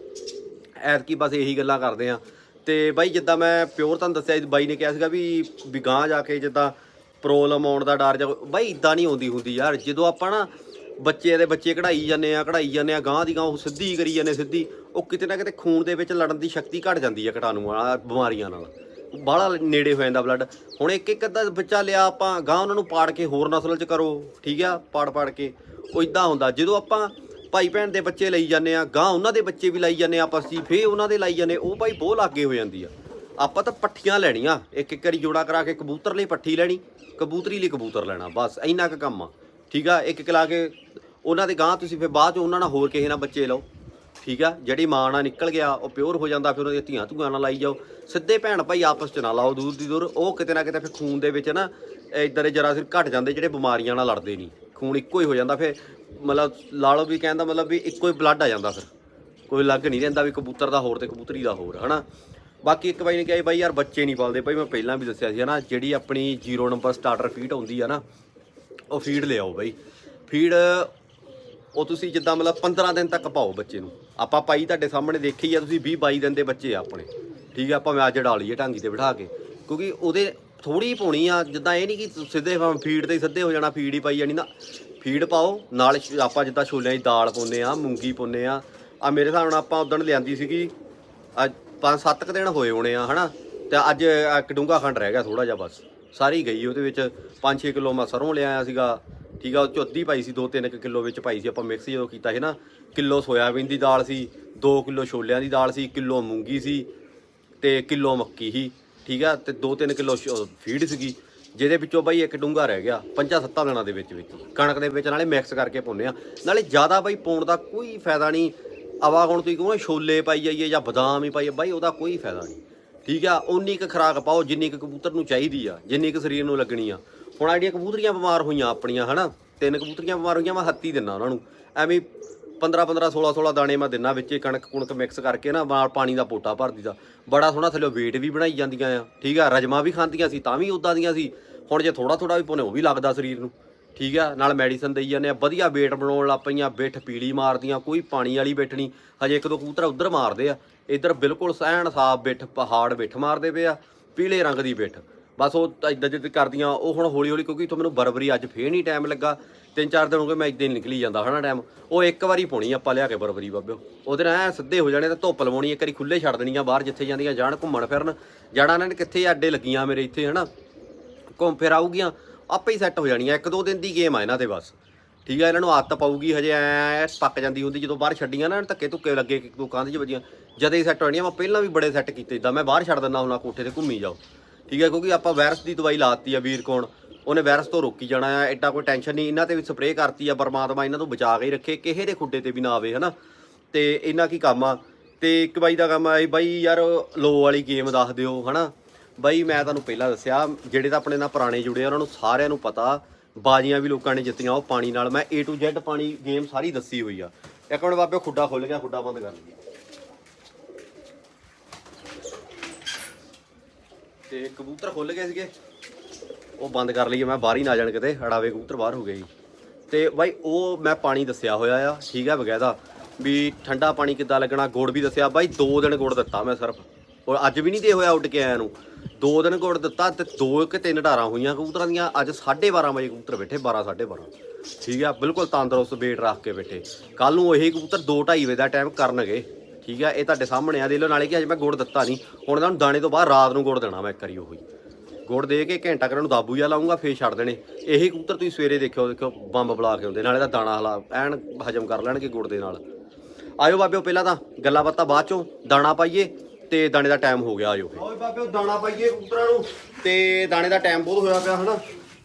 ਐਤਕੀ ਬਸ ਇਹੀ ਗੱਲਾਂ ਕਰਦੇ ਆ। ਤੇ ਬਾਈ ਜਿੱਦਾਂ ਮੈਂ ਪਿਓਰ ਤੁਹਾਨੂੰ ਦੱਸਿਆ ਬਾਈ ਨੇ ਕਿਹਾ ਸੀਗਾ ਵੀ ਵੀ ਗਾਂ ਜਾ ਕੇ ਜਿੱਦਾਂ ਪ੍ਰੋਬਲਮ ਆਉਣ ਦਾ ਡਰ ਜਾ ਬਾਈ ਇਦਾਂ ਨਹੀਂ ਆਉਂਦੀ ਹੁੰਦੀ ਯਾਰ, ਜਦੋਂ ਆਪਾਂ ਨਾ ਬੱਚੇ ਦੇ ਬੱਚੇ ਕਢਾਈ ਜਾਂਦੇ ਆ ਕਢਾਈ ਜਾਂਦੇ ਆ ਗਾਂ ਦੀ ਗਾਂ ਉਹ ਸਿੱਧੀ ਕਰੀ ਜਾਂਦੇ ਸਿੱਧੀ। ਉਹ ਕਿਤੇ ਨਾ ਕਿਤੇ ਖੂਨ ਦੇ ਵਿੱਚ ਲੜਨ ਦੀ ਸ਼ਕਤੀ ਘਟ ਜਾਂਦੀ ਆ ਕੀਟਾਣੂ ਬਿਮਾਰੀਆਂ ਨਾਲ। ਬਾਹਲਾ ਨੇੜੇ ਹੋ ਜਾਂਦਾ ਬਲੱਡ ਹੁਣ ਇੱਕ ਇੱਕ ਅੱਧਾ ਬੱਚਾ ਲਿਆ ਆਪਾਂ ਗਾਂ ਉਹਨਾਂ ਨੂੰ ਪਾੜ ਕੇ ਹੋਰ ਨਸਲ 'ਚ ਕਰੋ ਠੀਕ ਆ? ਪਾੜ ਪਾੜ ਕੇ। ਉਹ ਇਦਾਂ ਹੁੰਦਾ ਜਦੋਂ ਆਪਾਂ ਭਾਈ ਭੈਣ ਦੇ ਬੱਚੇ ਲਈ ਜਾਂਦੇ ਆ ਗਾਂ ਉਹਨਾਂ ਦੇ ਬੱਚੇ ਵੀ ਲਈ ਜਾਂਦੇ ਆ ਆਪਸ 'ਚ ਹੀ, ਉਹਨਾਂ ਦੇ ਲਈ ਜਾਂਦੇ ਉਹ ਭਾਈ ਬਹੁਤ ਲਾਗੇ ਹੋ ਜਾਂਦੀ ਆ। ਆਪਾਂ ਤਾਂ ਪੱਠੀਆਂ ਲੈਣੀਆਂ ਇੱਕ ਇੱਕ ਵਾਰੀ ਜੋੜਾ ਕਰਾ ਕੇ ਕਬੂਤਰ ਲਈ ਪੱਠੀ ਲੈਣੀ ਕਬੂਤਰੀ ਲਈ ਕਬੂਤਰ ਲੈਣਾ ਬਸ ਇੰਨਾ ਕੁ ਕੰਮ ਆ। ਠੀਕ ਆ? ਇੱਕ ਇੱਕ ਕੇ ਉਹਨਾਂ ਦੇ ਗਾਂ ਤੁਸੀਂ ਫਿਰ ਬਾਅਦ ਚ ਉਹਨਾਂ ਨਾਲ ਹੋਰ ਕਿਸੇ ਨਾਲ ਬੱਚੇ ਲਓ। ਠੀਕ ਆ? ਜਿਹੜੀ ਮਾਂ ਨਾਲ ਨਿਕਲ ਗਿਆ ਉਹ ਪਿਓਰ ਹੋ ਜਾਂਦਾ ਫਿਰ ਉਹਦੀਆਂ ਧੀਆਂ ਧੂਆਂ ਨਾਲ ਲਾਈ ਜਾਓ। ਸਿੱਧੇ ਭੈਣ ਭਾਈ ਆਪਸ ਚ ਨਾ ਲਾਓ ਦੂਰ ਦੀ ਦੂਰ। ਉਹ ਕਿਤੇ ਨਾ ਕਿਤੇ ਫਿਰ ਖੂਨ ਦੇ ਵਿੱਚ ਨਾ ਇਦਾਂ ਦੇ ਜਰਾ ਸਿਰ ਘਟ ਜਾਂਦੇ ਜਿਹੜੇ ਬਿਮਾਰੀਆਂ ਨਾਲ ਲੜਦੇ ਨਹੀਂ। ਖੂਨ ਇੱਕੋ ਹੀ ਹੋ ਜਾਂਦਾ ਫਿਰ ਮਤਲਬ ਲਾ ਲਓ ਵੀ ਕਹਿੰਦਾ ਮਤਲਬ ਵੀ ਇੱਕੋ ਹੀ ਬਲੱਡ ਆ ਜਾਂਦਾ ਫਿਰ। ਕੋਈ ਲੱਗ ਨਹੀਂ ਰਹਿੰਦਾ ਵੀ ਕਬੂਤਰ ਦਾ ਹੋਰ ਤੇ ਕਬੂਤਰੀ ਦਾ ਹੋਰ ਹਨਾ? ਬਾਕੀ ਇੱਕ ਬਾਈ ਨੇ ਕਿਹਾ ਸੀ, ਬਾਈ ਯਾਰ ਬੱਚੇ ਨਹੀਂ ਪਾਲਦੇ। ਭਾਈ ਮੈਂ ਪਹਿਲਾਂ ਵੀ ਦੱਸਿਆ ਸੀ ਹਨਾ? ਜਿਹੜੀ ਆਪਣੀ 0 ਨੰਬਰ ਸਟਾਰਟਰ ਫੀਡ ਆਉਂਦੀ ਆ ਨਾ ਉਹ ਫੀਡ ਲਿਆਓ ਬਾਈ। ਫੀਡ ਉਹ ਤੁਸੀਂ ਜਿੱਦਾਂ ਮਤਲਬ 15 ਦਿਨ ਤੱਕ ਪਾਓ ਬੱਚੇ ਨੂੰ। ਆਪਾਂ ਪਾਈ ਤੁਹਾਡੇ ਸਾਹਮਣੇ ਦੇਖੀ ਆ, ਤੁਸੀਂ 20 22 ਦਿਨ ਦੇ ਬੱਚੇ ਆ ਆਪਣੇ। ਠੀਕ ਆ ਆਪਾਂ ਮੈਂ ਅੱਜ ਡਾ ਲਈਏ ਢਾਂਗੀ ਤੇ ਬਿਠਾ ਕੇ। ਕਿਉਂਕਿ ਉਹਦੇ ਥੋੜੀ ਪਾਉਣੀ ਆ, ਜਿੱਦਾਂ ਇਹ ਨਹੀਂ ਕਿ ਸਿੱਧੇ ਫੀਡ ਤੇ ਹੀ ਸਿੱਧੇ ਹੋ ਜਾਣਾ, ਫੀਡ ਹੀ ਪਾਈ ਜਾਣੀ ਨਾ। ਫੀਡ ਪਾਓ, ਨਾਲ ਆਪਾਂ ਜਿੱਦਾਂ ਛੋਲਿਆਂ ਦੀ ਦਾਲ ਪਾਉਂਦੇ ਆ, ਮੂੰਗੀ ਪਾਉਂਦੇ ਆ। ਆ ਮੇਰੇ ਹਿਸਾਬ ਨਾਲ ਆਪਾਂ ਉਦੋਂ ਲਿਆਂਦੀ ਸੀਗੀ, ਅੱਜ ਪੰਜ ਸੱਤ ਕੁ ਦਿਨ ਹੋਏ ਹੋਣੇ ਆ, ਹਨਾ। ਤੇ ਅੱਜ ਇੱਕ ਡੂੰਘਾ ਖੰਡ ਰਹਿ ਗਿਆ ਥੋੜਾ ਜਿਹਾ ਬਸ। ਸਾਰੀ ਗਈ, ਉਹਦੇ ਵਿੱਚ 5-6 ਕਿਲੋ ਮੈਂ ਸਰੋਂ ਲਿਆਇਆ ਸੀਗਾ। ਠੀਕ ਆ, ਉਹ 'ਚੋਂ ਅੱਧੀ ਪਾਈ ਸੀ 2-3 ਕਿਲੋ ਵਿੱਚ ਪਾਈ ਸੀ ਆਪਾਂ ਮਿਕਸ ਜਦੋਂ ਕੀਤਾ ਸੀ ਨਾ। ਕਿਲੋ ਸੋਇਆਬੀਨ ਦੀ ਦਾਲ ਸੀ 2 ਕਿਲੋ ਛੋਲਿਆਂ ਦੀ ਦਾਲ ਸੀ, ਕਿਲੋ ਮੂੰਗੀ ਸੀ ਤੇ ਕਿਲੋ ਮੱਕੀ ਸੀ, ਠੀਕ ਆ, ਤੇ 2-3 ਕਿਲੋ ਫੀਡ ਸੀਗੀ, ਜਿਹਦੇ ਵਿੱਚੋਂ ਬਾਈ ਇੱਕ ਡੂੰਘਾ ਰਹਿ ਗਿਆ ਪੰਜਾਂ ਸੱਤਾਂ ਦਿਨਾਂ ਦੇ ਵਿੱਚ ਵਿੱਚ। ਕਣਕ ਦੇ ਵਿੱਚ ਨਾਲੇ ਮਿਕਸ ਕਰਕੇ ਪਾਉਂਦੇ ਆ। ਨਾਲੇ ਜ਼ਿਆਦਾ ਬਾਈ ਪਾਉਣ ਦਾ ਕੋਈ ਫਾਇਦਾ ਨਹੀਂ। ਆਵਾ ਹੁਣ ਤੁਸੀਂ ਕਹੋ ਛੋਲੇ ਪਾਈ ਜਾਈਏ ਜਾਂ ਬਦਾਮ ਹੀ ਪਾਈਏ ਬਾਈ ਉਹਦਾ ਕੋਈ ਫਾਇਦਾ ਨਹੀਂ। ਠੀਕ ਆ ਉਨੀ ਕੁ ਖਰਾਕ ਪਾਓ ਜਿੰਨੀ ਕੁ ਕਬੂਤਰ ਨੂੰ ਚਾਹੀਦੀ ਆ, ਜਿੰਨੀ ਕੁ ਸਰੀਰ ਨੂੰ ਲੱਗਣੀ ਆ। ਹੁਣ ਆਹ ਜਿਹੜੀਆਂ ਕਬੂਤਰੀਆਂ ਬਿਮਾਰ ਹੋਈਆਂ ਆਪਣੀਆਂ, ਹਨਾ? ਤਿੰਨ ਕਬੂਤਰੀਆਂ ਬਿਮਾਰ ਹੋਈਆਂ, ਮੈਂ ਹੱਤੀ ਦਿੰਨਾ ਉਹਨਾਂ ਨੂੰ। ਐਵੇਂ 15 15 16 16 ਦਾਣੇ ਮੈਂ ਦਿੰਨਾ ਵਿੱਚ, ਕਣਕ, ਕੁਣਕ ਮਿਕਸ ਕਰਕੇ ਨਾ, ਨਾਲ ਪਾਣੀ ਦਾ ਪੋਟਾ ਭਰ ਦੀਦਾ ਬੜਾ ਸੋਹਣਾ ਥੱਲੇ weight ਵੀ ਬਣਾਈ ਜਾਂਦੀਆਂ ਆ, ਠੀਕ ਆ? ਰਜਮਾ ਵੀ ਖਾਂਦੀਆਂ ਸੀ, ਤਾਂ ਵੀ ਉਦਾਂ ਦੀਆਂ ਸੀ। ਹੁਣ ਜੇ ਥੋੜਾ ਥੋੜਾ ਵੀ ਪਾਉਣੇ ਉਹ ਵੀ ਲੱਗਦਾ ਸਰੀਰ ਨੂੰ। ਠੀਕ ਆ, ਨਾਲ ਮੈਡੀਸਨ ਦੇਈ ਜਾਂਦੇ ਆ, ਵਧੀਆ weight ਬਣਾਉਣ ਲੱਗ ਪਈਆਂ, ਬਿੱਠ ਪੀਲੀ ਮਾਰਦੀਆਂ, ਕੋਈ ਪਾਣੀ ਵਾਲੀ ਬਿੱਠ ਨਹੀਂ। ਹਜੇ ਇੱਕ ਦੋ ਕਬੂਤਰ ਉਧਰ ਮਾਰਦੇ ਆ, ਇੱਧਰ ਬਿਲਕੁਲ ਸਹਿਣ ਸਾਫ਼ ਬਿੱਠ, ਪਹਾੜ ਬਿੱਠ ਮਾਰਦੇ ਪਏ ਆ, ਪੀਲੇ ਰੰਗ ਦੀ ਬਿੱਠ। ਬਸ ਉਹ ਇਦਾਂ ਜਿੱਦ ਕਰਦੀਆਂ, ਉਹ ਹੁਣ ਹੌਲੀ ਹੌਲੀ ਕਿਉਂਕਿ ਇਥੋਂ ਮੈਨੂੰ ਬਰਬਰੀ ਅੱਜ ਫੇਰ ਨਹੀਂ ਟਾਈਮ ਲੱਗਾ ਤਿੰਨ ਚਾਰ ਦਿਨ ਹੋ ਗਏ ਮੈਂ ਇਦਾਂ ਹੀ ਨਿਕਲੀ ਜਾਂਦਾ ਹਨਾ ਟਾਈਮ ਉਹ ਇੱਕ ਵਾਰੀ ਪਾਉਣੀ ਆਪਾਂ ਲਿਆ ਕੇ ਬਰਬਰੀ ਬਾਬਿਓ ਉਹਦੇ ਨਾਲ ਐਂ ਸਿੱਧੇ ਹੋ ਜਾਣੇ ਤਾਂ ਧੁੱਪ ਲਵਾਉਣੀ ਇੱਕ ਵਾਰੀ ਖੁੱਲੇ ਛੱਡ ਦੇਣੀਆਂ, ਬਾਹਰ ਜਿੱਥੇ ਜਾਂਦੀਆਂ ਜਾਣ ਘੁੰਮਣ ਫਿਰਨ। ਜਾਣਾ ਇਹਨਾਂ ਨੇ ਕਿੱਥੇ ਅੱਡੇ ਲੱਗੀਆਂ ਮੇਰੇ ਇੱਥੇ ਹਨਾ। ਘੁੰਮ ਫਿਰ ਆਊਗੀਆਂ ਆਪੇ ਹੀ ਸੈੱਟ ਹੋ ਜਾਣੀਆਂ ਇੱਕ ਦੋ ਦਿਨ ਦੀ ਗੇਮ ਆ ਇਹਨਾਂ ਤੇ ਬਸ। ਠੀਕ ਆ, ਇਹਨਾਂ ਨੂੰ ਆਦਤ ਪਾਊਗੀ ਹਜੇ ਐ ਪੱਕ ਜਾਂਦੀ ਹੁੰਦੀ, ਜਦੋਂ ਬਾਹਰ ਛੱਡੀਆਂ ਨਾ, ਧੱਕੇ ਧੁੱਕੇ ਲੱਗੇ ਇੱਕ ਦੋ ਕੰਧ 'ਚ ਵੱਜੀਆਂ। ਜਦੇ ਹੀ ਸੈੱਟ ਹੋਣੀਆਂ ਮੈਂ ਪਹਿਲਾਂ ਵੀ ਬੜੇ ਸੈੱਟ ਕੀਤੇ ਇਦਾਂ ਮੈਂ ਬਾਹਰ ਛੱਡ ਦਿੰਦਾ ਹੁੰਦਾ ਕੋਠੇ ਤੇ ਘੁੰਮੀ ਜਾਓ। ਠੀਕ ਹੈ ਕਿਉਂਕਿ ਆਪਾਂ ਵਾਇਰਸ ਦੀ ਦਵਾਈ ਲਾਤੀ ਆ ਵੀਰ ਕੋਣ ਉਹਨੇ ਵਾਇਰਸ ਤੋਂ ਰੋਕੀ ਜਾਣਾ ਆ ਐਡਾ ਕੋਈ ਟੈਨਸ਼ਨ ਨਹੀਂ, ਇਹਨਾਂ ਤੇ ਵੀ ਸਪਰੇਅ ਕਰਤੀ ਆ, ਪਰਮਾਤਮਾ ਇਹਨਾਂ ਤੋਂ ਬਚਾ ਕੇ ਹੀ ਰੱਖੇ, ਕਿਸੇ ਦੇ ਖੁੱਡੇ ਤੇ ਵੀ ਨਾ ਆਵੇ, ਹਨਾ। ਤੇ ਇਹਨਾਂ ਕੀ ਕੰਮ ਆ। ਤੇ ਇੱਕ ਬਾਈ ਦਾ ਕੰਮ ਆ, ਇਹ ਬਾਈ ਯਾਰ, ਲੋ ਵਾਲੀ ਗੇਮ ਦੱਸ ਦਿਓ, ਹਨਾ। ਬਾਈ, ਮੈਂ ਤੁਹਾਨੂੰ ਪਹਿਲਾਂ ਦੱਸਿਆ, ਜਿਹੜੇ ਤਾਂ ਆਪਣੇ ਨਾਲ ਪੁਰਾਣੇ ਜੁੜੇ ਆ, ਉਹਨਾਂ ਨੂੰ ਸਾਰਿਆਂ ਨੂੰ ਪਤਾ, ਬਾਜ਼ੀਆਂ ਵੀ ਲੋਕਾਂ ਨੇ ਜਿੱਤੀਆਂ ਉਹ ਪਾਣੀ ਨਾਲ। ਮੈਂ A to Z ਪਾਣੀ ਗੇਮ ਸਾਰੀ ਦੱਸੀ ਹੋਈ ਆ। ਇੱਕ ਮਿੰਟ ਬਾਬੇ, ਖੁੱਡਾ ਖੁੱਲ ਗਿਆ, ਖੁੱਡਾ ਬੰਦ ਕਰ ਲਈਏ ਤੇ ਕਬੂਤਰ ਖੁੱਲ ਗਏ ਸੀਗੇ। ਉਹ ਬੰਦ ਕਰ ਲਈਏ, ਮੈਂ ਬਾਹਰ ਹੀ ਨਾ ਜਾਣ ਕਿਤੇ ਅੜਾਵੇ ਕਬੂਤਰ ਬਾਹਰ ਹੋ ਗਏ ਜੀ ਤੇ ਬਾਈ, ਉਹ ਮੈਂ ਪਾਣੀ ਦੱਸਿਆ ਹੋਇਆ ਆ, ਠੀਕ ਹੈ ਬਗੈਦਾ, ਵੀ ਠੰਡਾ ਪਾਣੀ ਕਿੱਦਾਂ ਲੱਗਣਾ, ਗੁੜ ਵੀ ਦੱਸਿਆ। ਬਾਈ 2 ਦਿਨ ਗੁੜ ਦਿੱਤਾ ਮੈਂ ਸਿਰਫ। ਔਰ ਅੱਜ ਵੀ ਨਹੀਂ ਦੇ ਹੋਇਆ ਉੱਡ ਕੇ ਆਇਆ ਨੂੰ। ਦੋ ਦਿਨ ਗੁੜ ਦਿੱਤਾ ਤੇ ਦੋ ਕਿ ਤਿੰਨ ਢਾਰਾਂ ਹੋਈਆਂ ਕਬੂਤਰਾਂ ਦੀਆਂ। ਅੱਜ 12:30 ਵਜੇ ਕਬੂਤਰ ਬੈਠੇ 12 12:30 ਠੀਕ ਆ, ਬਿਲਕੁਲ ਤੰਦਰੁਸਤ ਵੇਟ ਰੱਖ ਕੇ ਬੈਠੇ। ਕੱਲ ਨੂੰ ਇਹੀ ਕਬੂਤਰ 2:30 ਵਜੇ ਦਾ ਟਾਈਮ ਕਰਨਗੇ। ਠੀਕ ਆ, ਇਹ ਤੁਹਾਡੇ ਸਾਹਮਣੇ ਆ। ਦੇ ਲੋ ਨਾਲੇ ਕਿ ਅੱਜ ਮੈਂ ਗੁੜ ਦਿੱਤਾ ਨਹੀਂ। ਹੁਣ ਇਹਨਾਂ ਨੂੰ ਦਾਣੇ ਤੋਂ ਬਾਅਦ ਰਾਤ ਨੂੰ ਗੁੜ ਦੇਣਾ ਮੈਂ ਇੱਕ ਵਾਰੀ ਉਹੀ। ਗੁੜ ਦੇ ਕੇ ਘੰਟਾ ਕਰਨ ਨੂੰ ਦਾਬੂ ਜਿਹਾ ਲਾਉਂਗਾ ਫੇਰ ਛੱਡ ਦੇਣੇ। ਇਹੀ ਕਬੂਤਰ ਤੁਸੀਂ ਸਵੇਰੇ ਦੇਖਿਓ ਦੇਖਿਓ, ਬੰਬ ਬੁਲਾ ਕੇ ਆਉਂਦੇ। ਨਾਲੇ ਤਾਂ ਦਾਣਾ ਹਲਾ, ਐਨ ਹਜਮ ਕਰ ਲੈਣਗੇ ਗੁੜ ਦੇ ਨਾਲ। ਆਇਓ ਬਾਬਿਓ, ਪਹਿਲਾਂ ਤਾਂ ਗੱਲਾਂ ਬਾਤਾਂ ਬਾਅਦ ਚੋਂ। ਦਾਣਾ ਪਾਈਏ। ਤੇ ਦਾਣੇ ਦਾ ਟਾਈਮ ਹੋ ਗਿਆ ਆਇਓ ਓਏ ਬਾਬਿਓ ਦਾਣਾ ਪਾਈਏ ਕਬੂਤਰਾਂ ਨੂੰ। ਤੇ ਦਾਣੇ ਦਾ ਟਾਈਮ ਬਹੁਤ ਹੋਇਆ ਪਿਆ ਹਨਾ।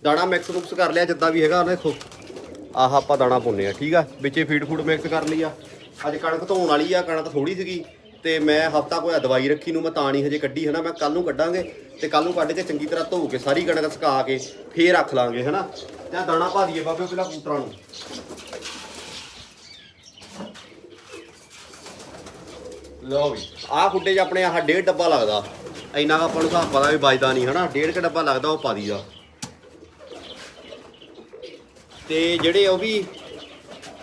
ਦਾਣਾ ਮਿਕਸ ਮੁਕਸ ਕਰ ਲਿਆ ਜਿੱਦਾਂ ਵੀ ਹੈਗਾ ਦੇਖੋ। ਆਹ ਆਪਾਂ ਦਾਣਾ ਪਾਉਂਦੇ ਆ ਠੀਕ ਆ? ਵਿੱਚੇ ਫੀਡ ਫੂਡ ਮਿਕਸ ਕਰ ਲਈ ਆ। ਅੱਜ ਕਣਕ ਧੋਣ ਵਾਲੀ ਆ ਕਣਕ ਥੋੜੀ ਸੀਗੀ। ਤੇ ਮੈਂ ਹਫਤਾ ਕੋਈ ਦਵਾਈ ਰੱਖੀ ਨੂੰ ਮੈਂ ਤਾਂ ਨਹੀਂ ਹਜੇ ਕੱਢੀ ਹਨਾ? ਮੈਂ ਕੱਲ ਨੂੰ ਕੱਢਾਂਗੇ। ਤੇ ਕੱਲ ਨੂੰ ਕੱਢ ਕੇ ਚੰਗੀ ਤਰ੍ਹਾਂ ਧੋ ਕੇ ਸਾਰੀ ਕਣਕ ਸੁਕਾ ਕੇ ਫੇਰ ਰੱਖ ਲਾਂਗੇ ਹਨਾ? ਤੇ ਦਾਣਾ ਪਾ ਦਈਏ ਬਾਬੇ ਪਹਿਲਾਂ ਕਬੂਤਰਾਂ ਨੂੰ। ਲਓ ਵੀ, ਆਹ ਖੁੱਡੇ 'ਚ ਆਪਣੇ ਆਹ ਡੇਢ ਡੱਬਾ ਲੱਗਦਾ। ਇੰਨਾ ਕੁ ਆਪਾਂ ਨੂੰ ਹਿਸਾਬ ਪਤਾ ਵੀ ਵੱਜਦਾ ਨਹੀਂ, ਹਨਾ? ਡੇਢ ਕ ਡੱਬਾ ਲੱਗਦਾ ਉਹ ਪਾ ਦਈਦਾ। ਤੇ ਜਿਹੜੇ ਉਹ ਵੀ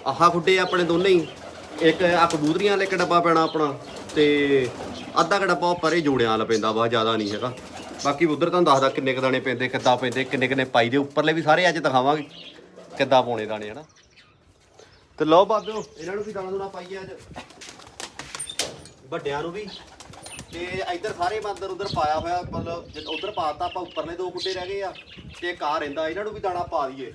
ਆਹ ਖੁੱਡੇ ਆਪਣੇ ਦੋਨੇ ਹੀ, ਇੱਕ ਆ ਕਬੂਤਰੀਆਂ ਵਾਲੇ ਇੱਕ ਡੱਬਾ ਪੈਣਾ ਆਪਣਾ, ਤੇ ਅੱਧਾ ਕੁ ਡੱਬਾ ਉਹ ਪਰੇ ਜੋੜਿਆਂ ਵਾਲਾ ਪੈਂਦਾ ਵਾ ਜ਼ਿਆਦਾ ਨਹੀਂ ਹੈਗਾ। ਬਾਕੀ ਉਧਰ ਤੁਹਾਨੂੰ ਦੱਸਦਾ ਕਿੰਨੇ ਕੁ ਦਾਣੇ ਪੈਂਦੇ, ਕਿੱਦਾਂ ਪੈਂਦੇ, ਕਿੰਨੇ ਕਿੰਨੇ ਪਾਈ ਦੇ, ਉੱਪਰਲੇ ਵੀ ਸਾਰੇ ਅੱਜ ਦਿਖਾਵਾਂਗੇ, ਕਿੱਦਾਂ ਪਾਉਣੇ ਦਾਣੇ, ਹਨਾ? ਤੇ ਲਓ ਬਾਬਿਓ, ਇਹਨਾਂ ਨੂੰ ਵੀ ਦਾਣਾ ਦੂਣਾ ਪਾਈਏ ਅੱਜ। ਵੱਡਿਆਂ ਨੂੰ ਵੀ। ਤੇ ਇੱਧਰ ਸਾਰੇ ਬੰਦਰ ਉਧਰ ਪਾਇਆ ਹੋਇਆ, ਮਤਲਬ ਉਧਰ ਪਾਤਾ, ਆਪਾਂ ਉੱਪਰਲੇ ਦੋ ਕੁੱਡੇ ਰਹਿ ਗਏ ਆ। ਤੇ ਇੱਕ ਆ ਰਹਿੰਦਾ, ਇਹਨਾਂ ਨੂੰ ਵੀ ਦਾਣਾ ਪਾ ਦਈਏ।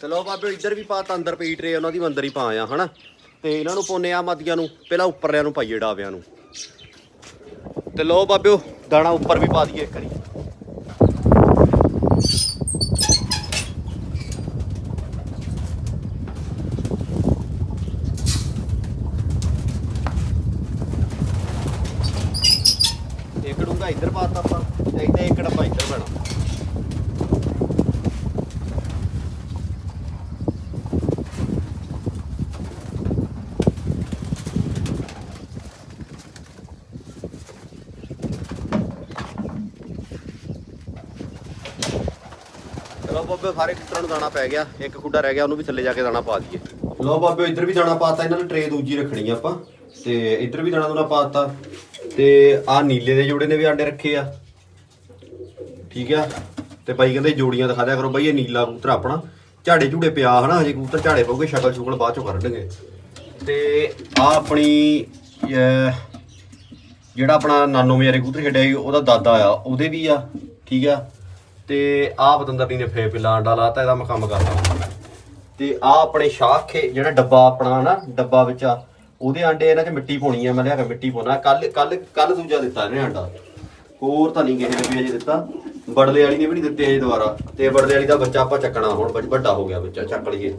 ਚਲੋ ਬਾਬੇ, ਇੱਧਰ ਵੀ ਪਾਤਾ ਅੰਦਰ ਪਈ ਟਰੇ ਉਹਨਾਂ ਦੀ ਵੀ ਅੰਦਰ ਹੀ ਪਾ ਹਨਾ? ਤੇ ਇਹਨਾਂ ਨੂੰ ਪਾਉਨੇ ਆ ਮਾਦੀਆਂ ਨੂੰ, ਪਹਿਲਾਂ ਉੱਪਰਲਿਆਂ ਨੂੰ ਪਾਈਏ ਡਾਵਿਆਂ ਨੂੰ। ਤੇ ਲੋ ਬਾਬਿਓ ਦਾਣਾ ਉੱਪਰ ਵੀ ਪਾ ਦਈਏ ਇੱਕ ਵਾਰੀ। ਇੱਕ ਡੂੰਗਾ ਇੱਧਰ ਪਾਤਾ ਆਪਾਂ ਤੇ ਇੱਥੇ ਇੱਕ ਡੱਬਾ ਇੱਧਰ ਪੈਣਾ ਹਰ ਇੱਕ ਸਾਰੇ ਨੂੰ ਦਾਣਾ ਪੈ ਗਿਆ, ਇੱਕ ਖੁੱਡਾ ਰਹਿ ਗਿਆ, ਉਹਨੂੰ ਵੀ ਥੱਲੇ ਜਾ ਕੇ ਦਾਣਾ ਪਾ ਦਈਏ। ਲੋ ਬਾਬੇ, ਇੱਧਰ ਵੀ ਦਾਣਾ ਪਾਤਾ ਇਹਨਾਂ ਨੇ ਟਰੇ ਦੂਜੀ ਰੱਖਣੀ ਆ ਆਪਾਂ। ਤੇ ਇੱਧਰ ਵੀ ਦਾਣਾ ਦੂਣਾ ਪਾਤਾ ਤੇ ਆਹ ਨੀਲੇ ਦੇ ਜੋੜੇ ਨੇ ਵੀ ਆਂਡੇ ਰੱਖੇ ਆ। ਠੀਕ ਆ? ਤੇ ਬਾਈ ਕਹਿੰਦੇ ਜੋੜੀਆਂ ਦਿਖਾ ਦਿਆ ਕਰੋ, ਬਾਈ ਇਹ ਨੀਲਾ ਕਬੂਤਰ ਆਪਣਾ। ਝਾੜੇ ਝੂੜੇ ਪਿਆ ਹਨਾ, ਹਜੇ ਕਬੂਤਰ ਝਾੜੇ ਪਊਗੇ, ਸ਼ਕਲ ਸ਼ੁਕਲ ਬਾਅਦ ਚੋਂ ਕੱਢਣਗੇ। ਤੇ ਆ ਆਪਣੀ ਜਿਹੜਾ ਆਪਣਾ ਨਾਨੋ ਮਿਆਰੇ ਕਬੂਤਰ ਖੇਡਿਆ ਸੀ, ਉਹਦਾ ਦਾਦਾ ਆ, ਉਹਦੇ ਵੀ ਆ, ਠੀਕ ਆ? ਤੇ ਆ ਪਤੰਦਰ ਨੇ ਫੇ ਪਿਲਾ ਅੰਡਾ ਲਾਤਾ, ਇਹਦਾ ਮੈਂ ਕੰਮ ਕਰਦਾ ਤੇ ਆ ਆਪਣੇ ਸ਼ਾਖੇ, ਜਿਹੜਾ ਡੱਬਾ ਆਪਣਾ ਨਾ, ਡੱਬਾ ਵਿੱਚ ਆ, ਉਹਦੇ ਆਂਡੇ ਇਹਨਾਂ 'ਚ ਮਿੱਟੀ ਪਾਉਣੀ ਆ, ਮੈਂ ਲਿਆ ਕੇ ਮਿੱਟੀ ਪਾਉਣਾ। ਕੱਲ ਕੱਲ ਕੱਲ ਦੂਜਾ ਦਿੱਤਾ ਇਹਨੇ ਆਂਡਾ। ਹੋਰ ਤਾਂ ਨਹੀਂ ਕਿਸੇ ਨੇ ਵੀ ਅਜੇ ਦਿੱਤਾ। ਬੜਲੇ ਵਾਲੀ ਨੇ ਵੀ ਨਹੀਂ ਦਿੱਤੇ ਅਜੇ ਦੁਬਾਰਾ। ਤੇ ਬੜਲੇ ਵਾਲੀ ਦਾ ਬੱਚਾ ਆਪਾਂ ਚੱਕਣਾ ਹੁਣ ਵੱਡਾ ਹੋ ਗਿਆ ਬੱਚਾ, ਚੱਕ ਲਈਏ।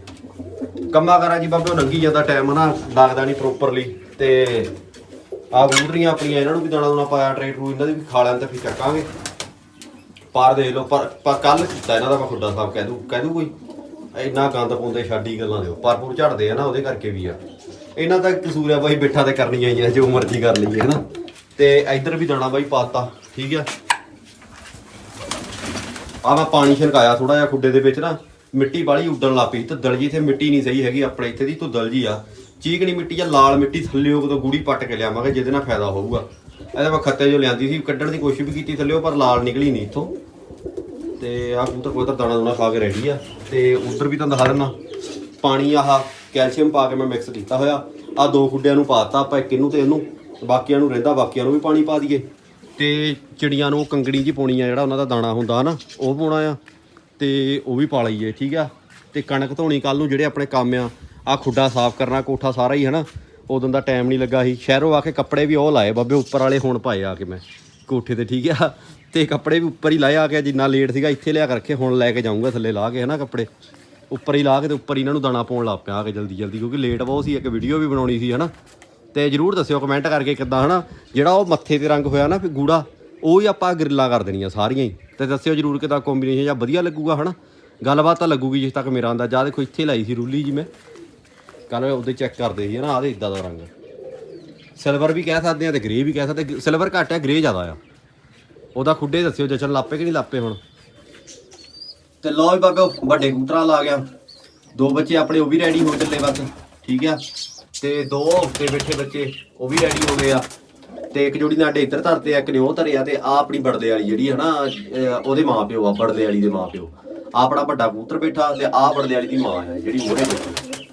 ਕੰਮਾਂ ਕਰਾਂ ਜੀ ਬਾਬੇ ਉਹ ਲੰਘੀ ਜਾਂਦਾ ਟਾਈਮ ਨਾ, ਲੱਗਦਾ ਨਹੀਂ ਪ੍ਰੋਪਰਲੀ ਤੇ ਆ ਗੁੰਦਰੀਆਂ ਆਪਣੀਆਂ, ਇਹਨਾਂ ਨੂੰ ਵੀ ਦਾਣਾ ਦੋਣਾ ਪਾਇਆ ਟਰੇ ਟਰੂ ਇਹਨਾਂ ਦੀ ਵੀ ਖਾ ਲੈਣ ਤੇ ਫਿਰ ਚੱਕਾਂਗੇ। ਪਰ ਦੇਖ ਲਓ, ਪਰ ਪਰ ਕੱਲ ਕੀਤਾ ਇਹਨਾਂ ਦਾ ਮੈਂ ਖੁੱਡਾ ਸਾਹਿਬ ਕਹਿ ਦੂ ਕਹਿ ਦੂ ਕੋਈ, ਇੰਨਾ ਗੰਦ ਪਾਉਂਦੇ ਛਾਡੀ ਗੱਲਾਂ ਦਿਓ ਪਰਪੂਰ ਝੜਦੇ ਆ ਨਾ, ਉਹਦੇ ਕਰਕੇ ਵੀ ਆ। ਇਹਨਾਂ ਦਾ ਕਸੂਰ ਆ ਬਾਈ, ਬੈਠਾ ਤੇ ਕਰਨੀਆਂ ਹੀ ਆ, ਜੋ ਮਰਜ਼ੀ ਕਰ ਲਈਏ, ਹਨਾ। ਤੇ ਇੱਧਰ ਵੀ ਦਾਣਾ ਬਾਈ ਪਾਤਾ, ਠੀਕ ਆ। ਆ ਮੈਂ ਪਾਣੀ ਛਿਲਕਾਇਆ ਥੋੜਾ ਜਿਹਾ ਖੁੱਡੇ ਦੇ ਵਿੱਚ ਨਾ, ਮਿੱਟੀ ਵਾਲੀ ਉੱਡਣ ਲੱਗ ਪਈ ਧੁੱਦਲ ਦਲਜੀ ਇੱਥੇ ਮਿੱਟੀ ਨਹੀਂ ਸਹੀ ਹੈਗੀ, ਆਪਣੇ ਇੱਥੇ ਦੀ ਤੂੰ ਦਲਜੀ ਆ। ਚੀਕਣੀ ਮਿੱਟੀ ਆ ਲਾਲ ਮਿੱਟੀ ਥੱਲੇ ਕਿਤੋਂ ਗੂੜੀ ਪੱਟ ਕੇ ਲਿਆਵਾਂਗੇ, ਜਿਹਦੇ ਨਾਲ ਫਾਇਦਾ ਹੋਊਗਾ। ਇਹਦਾ ਮੈਂ ਖੱਤੇ ਜੋ ਲਿਆਂਦੀ ਸੀ, ਕੱਢਣ ਦੀ ਕੋਸ਼ਿਸ਼ ਵੀ ਕੀਤੀ ਥੱਲੇ, ਪਰ ਲਾਲ ਨਿਕਲੀ ਨਹੀਂ ਇੱਥੋਂ। ਤੇ ਆਹ ਕਬੂਤਰ ਕੋਈ ਤਾਂ ਦਾਣਾ ਦੂਣਾ ਖਾ ਕੇ ਰੈਡੀ ਆ। ਤੇ ਉਧਰ ਵੀ ਤੁਹਾਨੂੰ ਦਿਖਾ ਦਿੰਦਾ ਪਾਣੀ ਆਹ ਕੈਲਸ਼ੀਅਮ ਪਾ ਕੇ ਮੈਂ ਮਿਕਸ ਕੀਤਾ ਹੋਇਆ। ਆ ਦੋ ਖੁੱਡਿਆਂ ਨੂੰ ਪਾਤਾ ਆਪਾਂ, ਇੱਕ ਇਹਨੂੰ ਤੇ ਇਹਨੂੰ। ਬਾਕੀਆਂ ਨੂੰ ਰਹਿੰਦਾ, ਬਾਕੀਆਂ ਨੂੰ ਵੀ ਪਾਣੀ ਪਾ ਦਈਏ। ਤੇ ਚਿੜੀਆਂ ਨੂੰ ਕੰਗੜੀ ਜੀ ਪਾਉਣੀ ਆ, ਜਿਹੜਾ ਉਹਨਾਂ ਦਾ ਦਾਣਾ ਹੁੰਦਾ ਨਾ, ਉਹ ਪਾਉਣਾ ਆ। ਤੇ ਉਹ ਵੀ ਪਾ ਲਈਏ, ਠੀਕ ਆ? ਤੇ ਕਣਕ ਧੋਣੀ ਕੱਲ ਨੂੰ ਜਿਹੜੇ ਆਪਣੇ ਕੰਮ ਆ ਆ ਖੁੱਡਾ ਸਾਫ਼ ਕਰਨਾ, ਕੋਠਾ ਸਾਰਾ ਹੀ, ਹਨਾ? ਉਦੋਂ ਦਾ ਟਾਈਮ ਨਹੀਂ ਲੱਗਾ ਸੀ। ਸ਼ਹਿਰੋਂ ਆ ਕੇ ਕੱਪੜੇ ਵੀ ਉਹ ਲਾਏ ਬਾਬੇ, ਉੱਪਰ ਵਾਲੇ ਹੁਣ ਪਾਏ ਆ ਕੇ ਮੈਂ। ਕੋਠੇ ਤੇ, ਠੀਕ ਆ? ਤੇ ਕੱਪੜੇ ਵੀ ਉੱਪਰ ਹੀ ਲਾਏ ਆ ਕੇ ਜਿੰਨਾ ਲੇਟ ਸੀਗਾ, ਇੱਥੇ ਲਿਆ ਕੇ ਰੱਖੇ, ਹੁਣ ਲੈ ਕੇ ਜਾਊਂਗਾ ਥੱਲੇ ਲਾ ਕੇ ਹਨਾ ਕੱਪੜੇ। ਉੱਪਰ ਹੀ ਲਾ ਕੇ ਤੇ ਉੱਪਰ ਹੀ ਇਹਨਾਂ ਨੂੰ ਦਾਣਾ ਪਾਉਣ ਲੱਗ ਪਿਆ ਆ ਕੇ ਜਲਦੀ ਜਲਦੀ, ਕਿਉਂਕਿ ਲੇਟ ਬਹੁਤ ਸੀ, ਇੱਕ ਵੀਡੀਓ ਵੀ ਬਣਾਉਣੀ ਸੀ ਹਨਾ। ਤੇ ਜਰੂਰ ਦੱਸਿਓ ਕਮੈਂਟ ਕਰਕੇ ਕਿੱਦਾਂ ਹਨਾ, ਜਿਹੜਾ ਉਹ ਮੱਥੇ ਤੇ ਰੰਗ ਹੋਇਆ ਨਾ ਫਿਰ ਗੂੜਾ, ਉਹ ਹੀ ਆਪਾਂ ਗਰਿੱਲਾਂ ਕਰ ਦੇਣੀਆਂ ਸਾਰੀਆਂ ਹੀ। ਤੇ ਦੱਸਿਓ ਜਰੂਰ ਕਿਦਾਂ ਕੰਬੀਨੇਸ਼ਨ ਜਾਂ ਵਧੀਆ ਲੱਗੂਗਾ ਹਨਾ। ਗੱਲਬਾਤ ਤਾਂ ਲੱਗੂਗੀ ਜਿਸ ਤੱਕ ਮੇਰਾ ਆਂਦਾ ਜਾਂ ਦੇਖੋ ਇੱਥੇ ਲਾਈ ਸੀ ਰੂਲੀ ਜੀ ਮੈਂ। ਕੱਲ ਉਹਦੇ ਚੈੱਕ ਕਰਦੇ ਸੀ ਨਾ ਆਦੇ ਇਦਾਂ ਦਾ ਰੰਗ। ਸਿਲਵਰ ਵੀ ਕਹਿ ਸਕਦੇ ਆ ਤੇ ਗ੍ਰੇ ਵੀ ਕਹਿ ਸਕਦੇ ਸਿਲਵਰ ਘੱਟ ਆ ਗ੍ਰੇ ਜ਼ਿਆਦਾ ਆ। ਉਹਦਾ ਖੁੱਡੇ ਦੱਸਿਓ ਜਸ਼ਨ ਲਾਪੇ ਕਿ ਨਹੀਂ ਲਾਪੇ ਹੁਣ? ਤੇ ਲੋ ਵੀ ਬਾਬੇ ਵੱਡੇ ਕਬੂਤਰਾਂ ਲਾ ਗਿਆ। ਦੋ ਬੱਚੇ ਆਪਣੇ, ਉਹ ਵੀ ਰੈਡੀ ਹੋ ਚੱਲੇ ਬਸ, ਠੀਕ ਆ? ਤੇ ਦੋ ਉੱਤੇ ਬੈਠੇ ਬੱਚੇ, ਉਹ ਵੀ ਰੈਡੀ ਹੋ ਗਏ ਆ। ਤੇ ਇੱਕ ਜੋੜੀ ਨਾਡੇ ਇੱਧਰ ਧਰਤੇ ਆ, ਇੱਕ ਨੇ ਉਹ ਧਰਿਆ ਤੇ ਆ ਆਪਣੀ ਬੜਦੇ ਵਾਲੀ ਜਿਹੜੀ ਹੈ ਉਹਦੇ ਮਾਂ ਆ ਬੜਦੇ ਵਾਲੀ ਦੇ ਮਾਂ ਪਿਓ ਆ ਆਪਣਾ ਵੱਡਾ ਕੂਤਰ ਬੈਠਾ ਤੇ ਆ ਬੜਦੇ ਵਾਲੀ ਦੀ ਮਾਂ ਆ, ਜਿਹੜੀ ਮੋਹਰੇ ਬੈਠੀ।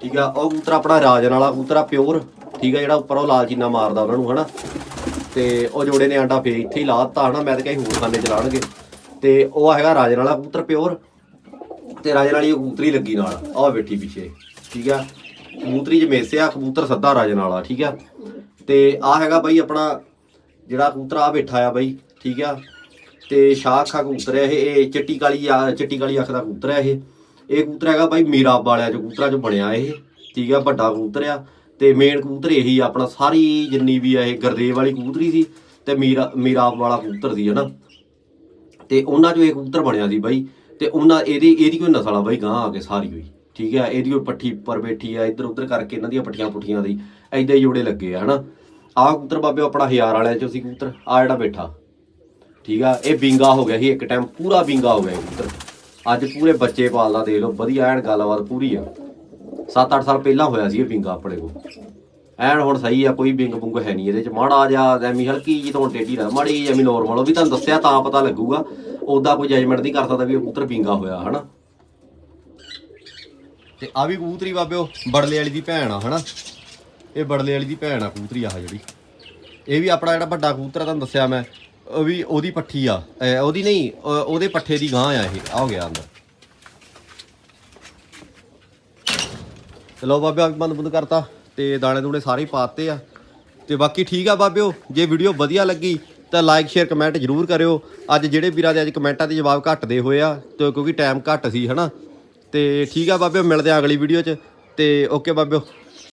ਠੀਕ ਆ? ਉਹ ਕੂਤਰ ਆਪਣਾ ਰਾਜਨ ਵਾਲਾ ਕੂਤਰ ਆ, ਪਿਓਰ। ਠੀਕ ਆ, ਜਿਹੜਾ ਉੱਪਰ ਉਹ ਲਾਲ ਚੀਨਾ ਮਾਰਦਾ ਉਹਨਾਂ ਨੂੰ, ਹਨਾ? ਤੇ ਉਹ ਜੋੜੇ ਨੇ ਆਂਡਾ ਫੇ ਇੱਥੇ ਹੀ ਲਾਤਾ ਹਨਾ, ਮੈਂ ਤਾਂ ਕਹੀ ਹੋਰ ਖਾਨੇ ਚਲਾਣਗੇ ਤੇ ਉਹ ਹੈਗਾ ਰਾਜਨ ਵਾਲਾ ਕਬੂਤਰ ਪਿਓਰ, ਤੇ ਰਾਜਨ ਵਾਲੀ ਉਹ ਕਬੂਤਰੀ ਲੱਗੀ ਨਾਲ, ਆਹ ਬੈਠੀ ਪਿੱਛੇ, ਠੀਕ ਆ? ਕਬੂਤਰੀ ਚ ਮੇਸਿਆ ਕਬੂਤਰ ਸੱਦਾ ਰਾਜਨ ਵਾਲਾ, ਠੀਕ ਆ? ਤੇ ਆ ਹੈਗਾ ਬਾਈ ਆਪਣਾ, ਜਿਹੜਾ ਕਬੂਤਰ ਆ ਬੈਠਾ ਆ ਬਾਈ, ਠੀਕ ਆ? ਤੇ ਸ਼ਾਖਾ ਕਬੂਤਰ ਹੈ ਇਹ ਚਿੱਟੀ ਕਾਲੀ ਚਿੱਟੀ ਕਾਲੀ ਅੱਖ ਦਾ ਕਬੂਤਰ ਹੈ ਇਹ। ਇਹ ਕਬੂਤਰ ਹੈਗਾ ਬਾਈ ਮੀਰਾ ਵਾਲਿਆ ਚ, ਕਬੂਤਰਾਂ ਚ ਬਣਿਆ ਇਹ, ਠੀਕ ਆ? ਵੱਡਾ ਕਬੂਤਰ ਆ। ਤੇ ਮੇਨ ਕਬੂਤਰ ਇਹੀ ਆਪਣਾ ਸਾਰੀ ਜਿੰਨੀ ਵੀ ਆ ਇਹ ਗਰਦੇਵ ਵਾਲੀ ਕਬੂਤਰੀ ਸੀ ਤੇ ਮੀਰਾ, ਮੀਰਾਬ ਵਾਲਾ ਕਬੂਤਰ ਸੀ, ਹਨਾ? ਤੇ ਉਹਨਾਂ ਚੋਂ ਇਹ ਕਬੂਤਰ ਬਣਿਆ ਸੀ ਬਾਈ, ਤੇ ਉਹਨਾਂ, ਇਹਦੀ ਇਹਦੀ ਕੋਈ ਨਸਲ ਆ ਬਾਈ ਗਾਂ ਆ ਕੇ ਸਾਰੀ ਹੋਈ, ਠੀਕ ਹੈ ਇਹਦੀ ਕੋਈ ਪੱਠੀ ਉੱਪਰ ਬੈਠੀ ਆ ਇੱਧਰ ਉੱਧਰ ਕਰਕੇ ਇਹਨਾਂ ਦੀਆਂ ਪੱਠੀਆਂ ਪੁੱਠੀਆਂ ਦੀ ਐਦਾਂ ਹੀ ਜੋੜੇ ਲੱਗੇ ਆ, ਹਨਾ? ਆਹ ਕਬੂਤਰ ਬਾਬੇ, ਆਪਣਾ ਹਜ਼ਾਰ ਵਾਲਿਆਂ ਚੋਂ ਸੀ ਕਬੂਤਰ ਆ ਜਿਹੜਾ ਬੈਠਾ, ਠੀਕ ਆ? ਇਹ ਬਿੰਗਾ ਹੋ ਗਿਆ ਸੀ ਇੱਕ ਟਾਈਮ ਪੂਰਾ ਬਿੰਗਾ ਹੋ ਗਿਆ ਕਬੂਤਰ। ਅੱਜ ਪੂਰੇ ਬੱਚੇ ਪਾਲਦਾ, ਦੇਖ ਲਓ, ਵਧੀਆ ਐਨ ਗੱਲਬਾਤ ਪੂਰੀ ਆ। 7-8 ਸਾਲ ਪਹਿਲਾਂ ਹੋਇਆ ਸੀ ਇਹ ਬਿੰਗਾ ਆਪਣੇ ਕੋਲ। ਐਨ ਹੁਣ ਸਹੀ ਆ, ਕੋਈ ਬਿੰਗ ਬੁੰਗ ਹੈ ਨਹੀਂ ਇਹਦੇ ਚ। ਮਾੜਾ ਜਿਹਾ ਐਵੇਂ ਹਲਕੀ ਜੀ ਤੋਂ ਟੇਢੀ ਰਹਿ, ਮਾੜੀ ਜਿਹੀ ਐਵੇਂ ਨੋਰਮਲ ਉਹ ਵੀ ਤੁਹਾਨੂੰ ਦੱਸਿਆ ਤਾਂ ਪਤਾ ਲੱਗੂਗਾ। ਉਦਾਂ ਕੋਈ ਜਜਮੈਂਟ ਨਹੀਂ ਕਰ ਸਕਦਾ ਵੀ ਇਹ ਕਬੂਤਰ ਬਿੰਗਾ ਹੋਇਆ, ਹਨਾ? ਤੇ ਆ ਵੀ ਕਬੂਤਰੀ ਬਾਬਿਓ, ਬੜਲੇ ਵਾਲੀ ਦੀ ਭੈਣ ਆ, ਹਨਾ? ਇਹ ਬੜਲੇ ਵਾਲੀ ਦੀ ਭੈਣ ਆ ਕਬੂਤਰੀ ਆ ਜਿਹੜੀ। ਇਹ ਵੀ ਆਪਣਾ ਜਿਹੜਾ ਵੱਡਾ ਕਬੂਤਰ ਤੁਹਾਨੂੰ ਦੱਸਿਆ ਮੈਂ। ਉਹ ਵੀ ਉਹਦੀ ਪੱਠੀ ਆ। ਉਹਦੀ ਨਹੀਂ ਉਹਦੇ ਪੱਠੇ ਦੀ ਗਾਂ ਆ ਇਹ ਆ ਹੋ ਗਿਆ ਅੰਦਰ। ਲਓ ਬਾਬਿਓ ਆ ਬੰਦ ਬੰਦ ਕਰਤਾ ਤੇ ਦਾਣੇ ਦੂਣੇ ਸਾਰੇ ਹੀ ਪਾਤੇ ਆ। ਤੇ ਬਾਕੀ ਠੀਕ ਆ ਬਾਬਿਓ, ਜੇ ਵੀਡੀਓ ਵਧੀਆ ਲੱਗੀ ਤਾਂ ਲਾਈਕ, ਸ਼ੇਅਰ, ਕਮੈਂਟ ਜਰੂਰ ਕਰਿਓ। ਅੱਜ ਜਿਹੜੇ ਵੀਰਾਂ ਦੇ ਅੱਜ ਕਮੈਂਟਾਂ ਦੇ ਜਵਾਬ ਘੱਟਦੇ ਹੋਏ ਆ, ਤੇ ਕਿਉਂਕਿ ਟਾਈਮ ਘੱਟ ਸੀ, ਹਨਾ। ਤੇ ਠੀਕ ਆ ਬਾਬਿਓ, ਮਿਲਦੇ ਆ ਅਗਲੀ ਵੀਡੀਓ 'ਚ। ਤੇ ਓਕੇ ਬਾਬਿਓ।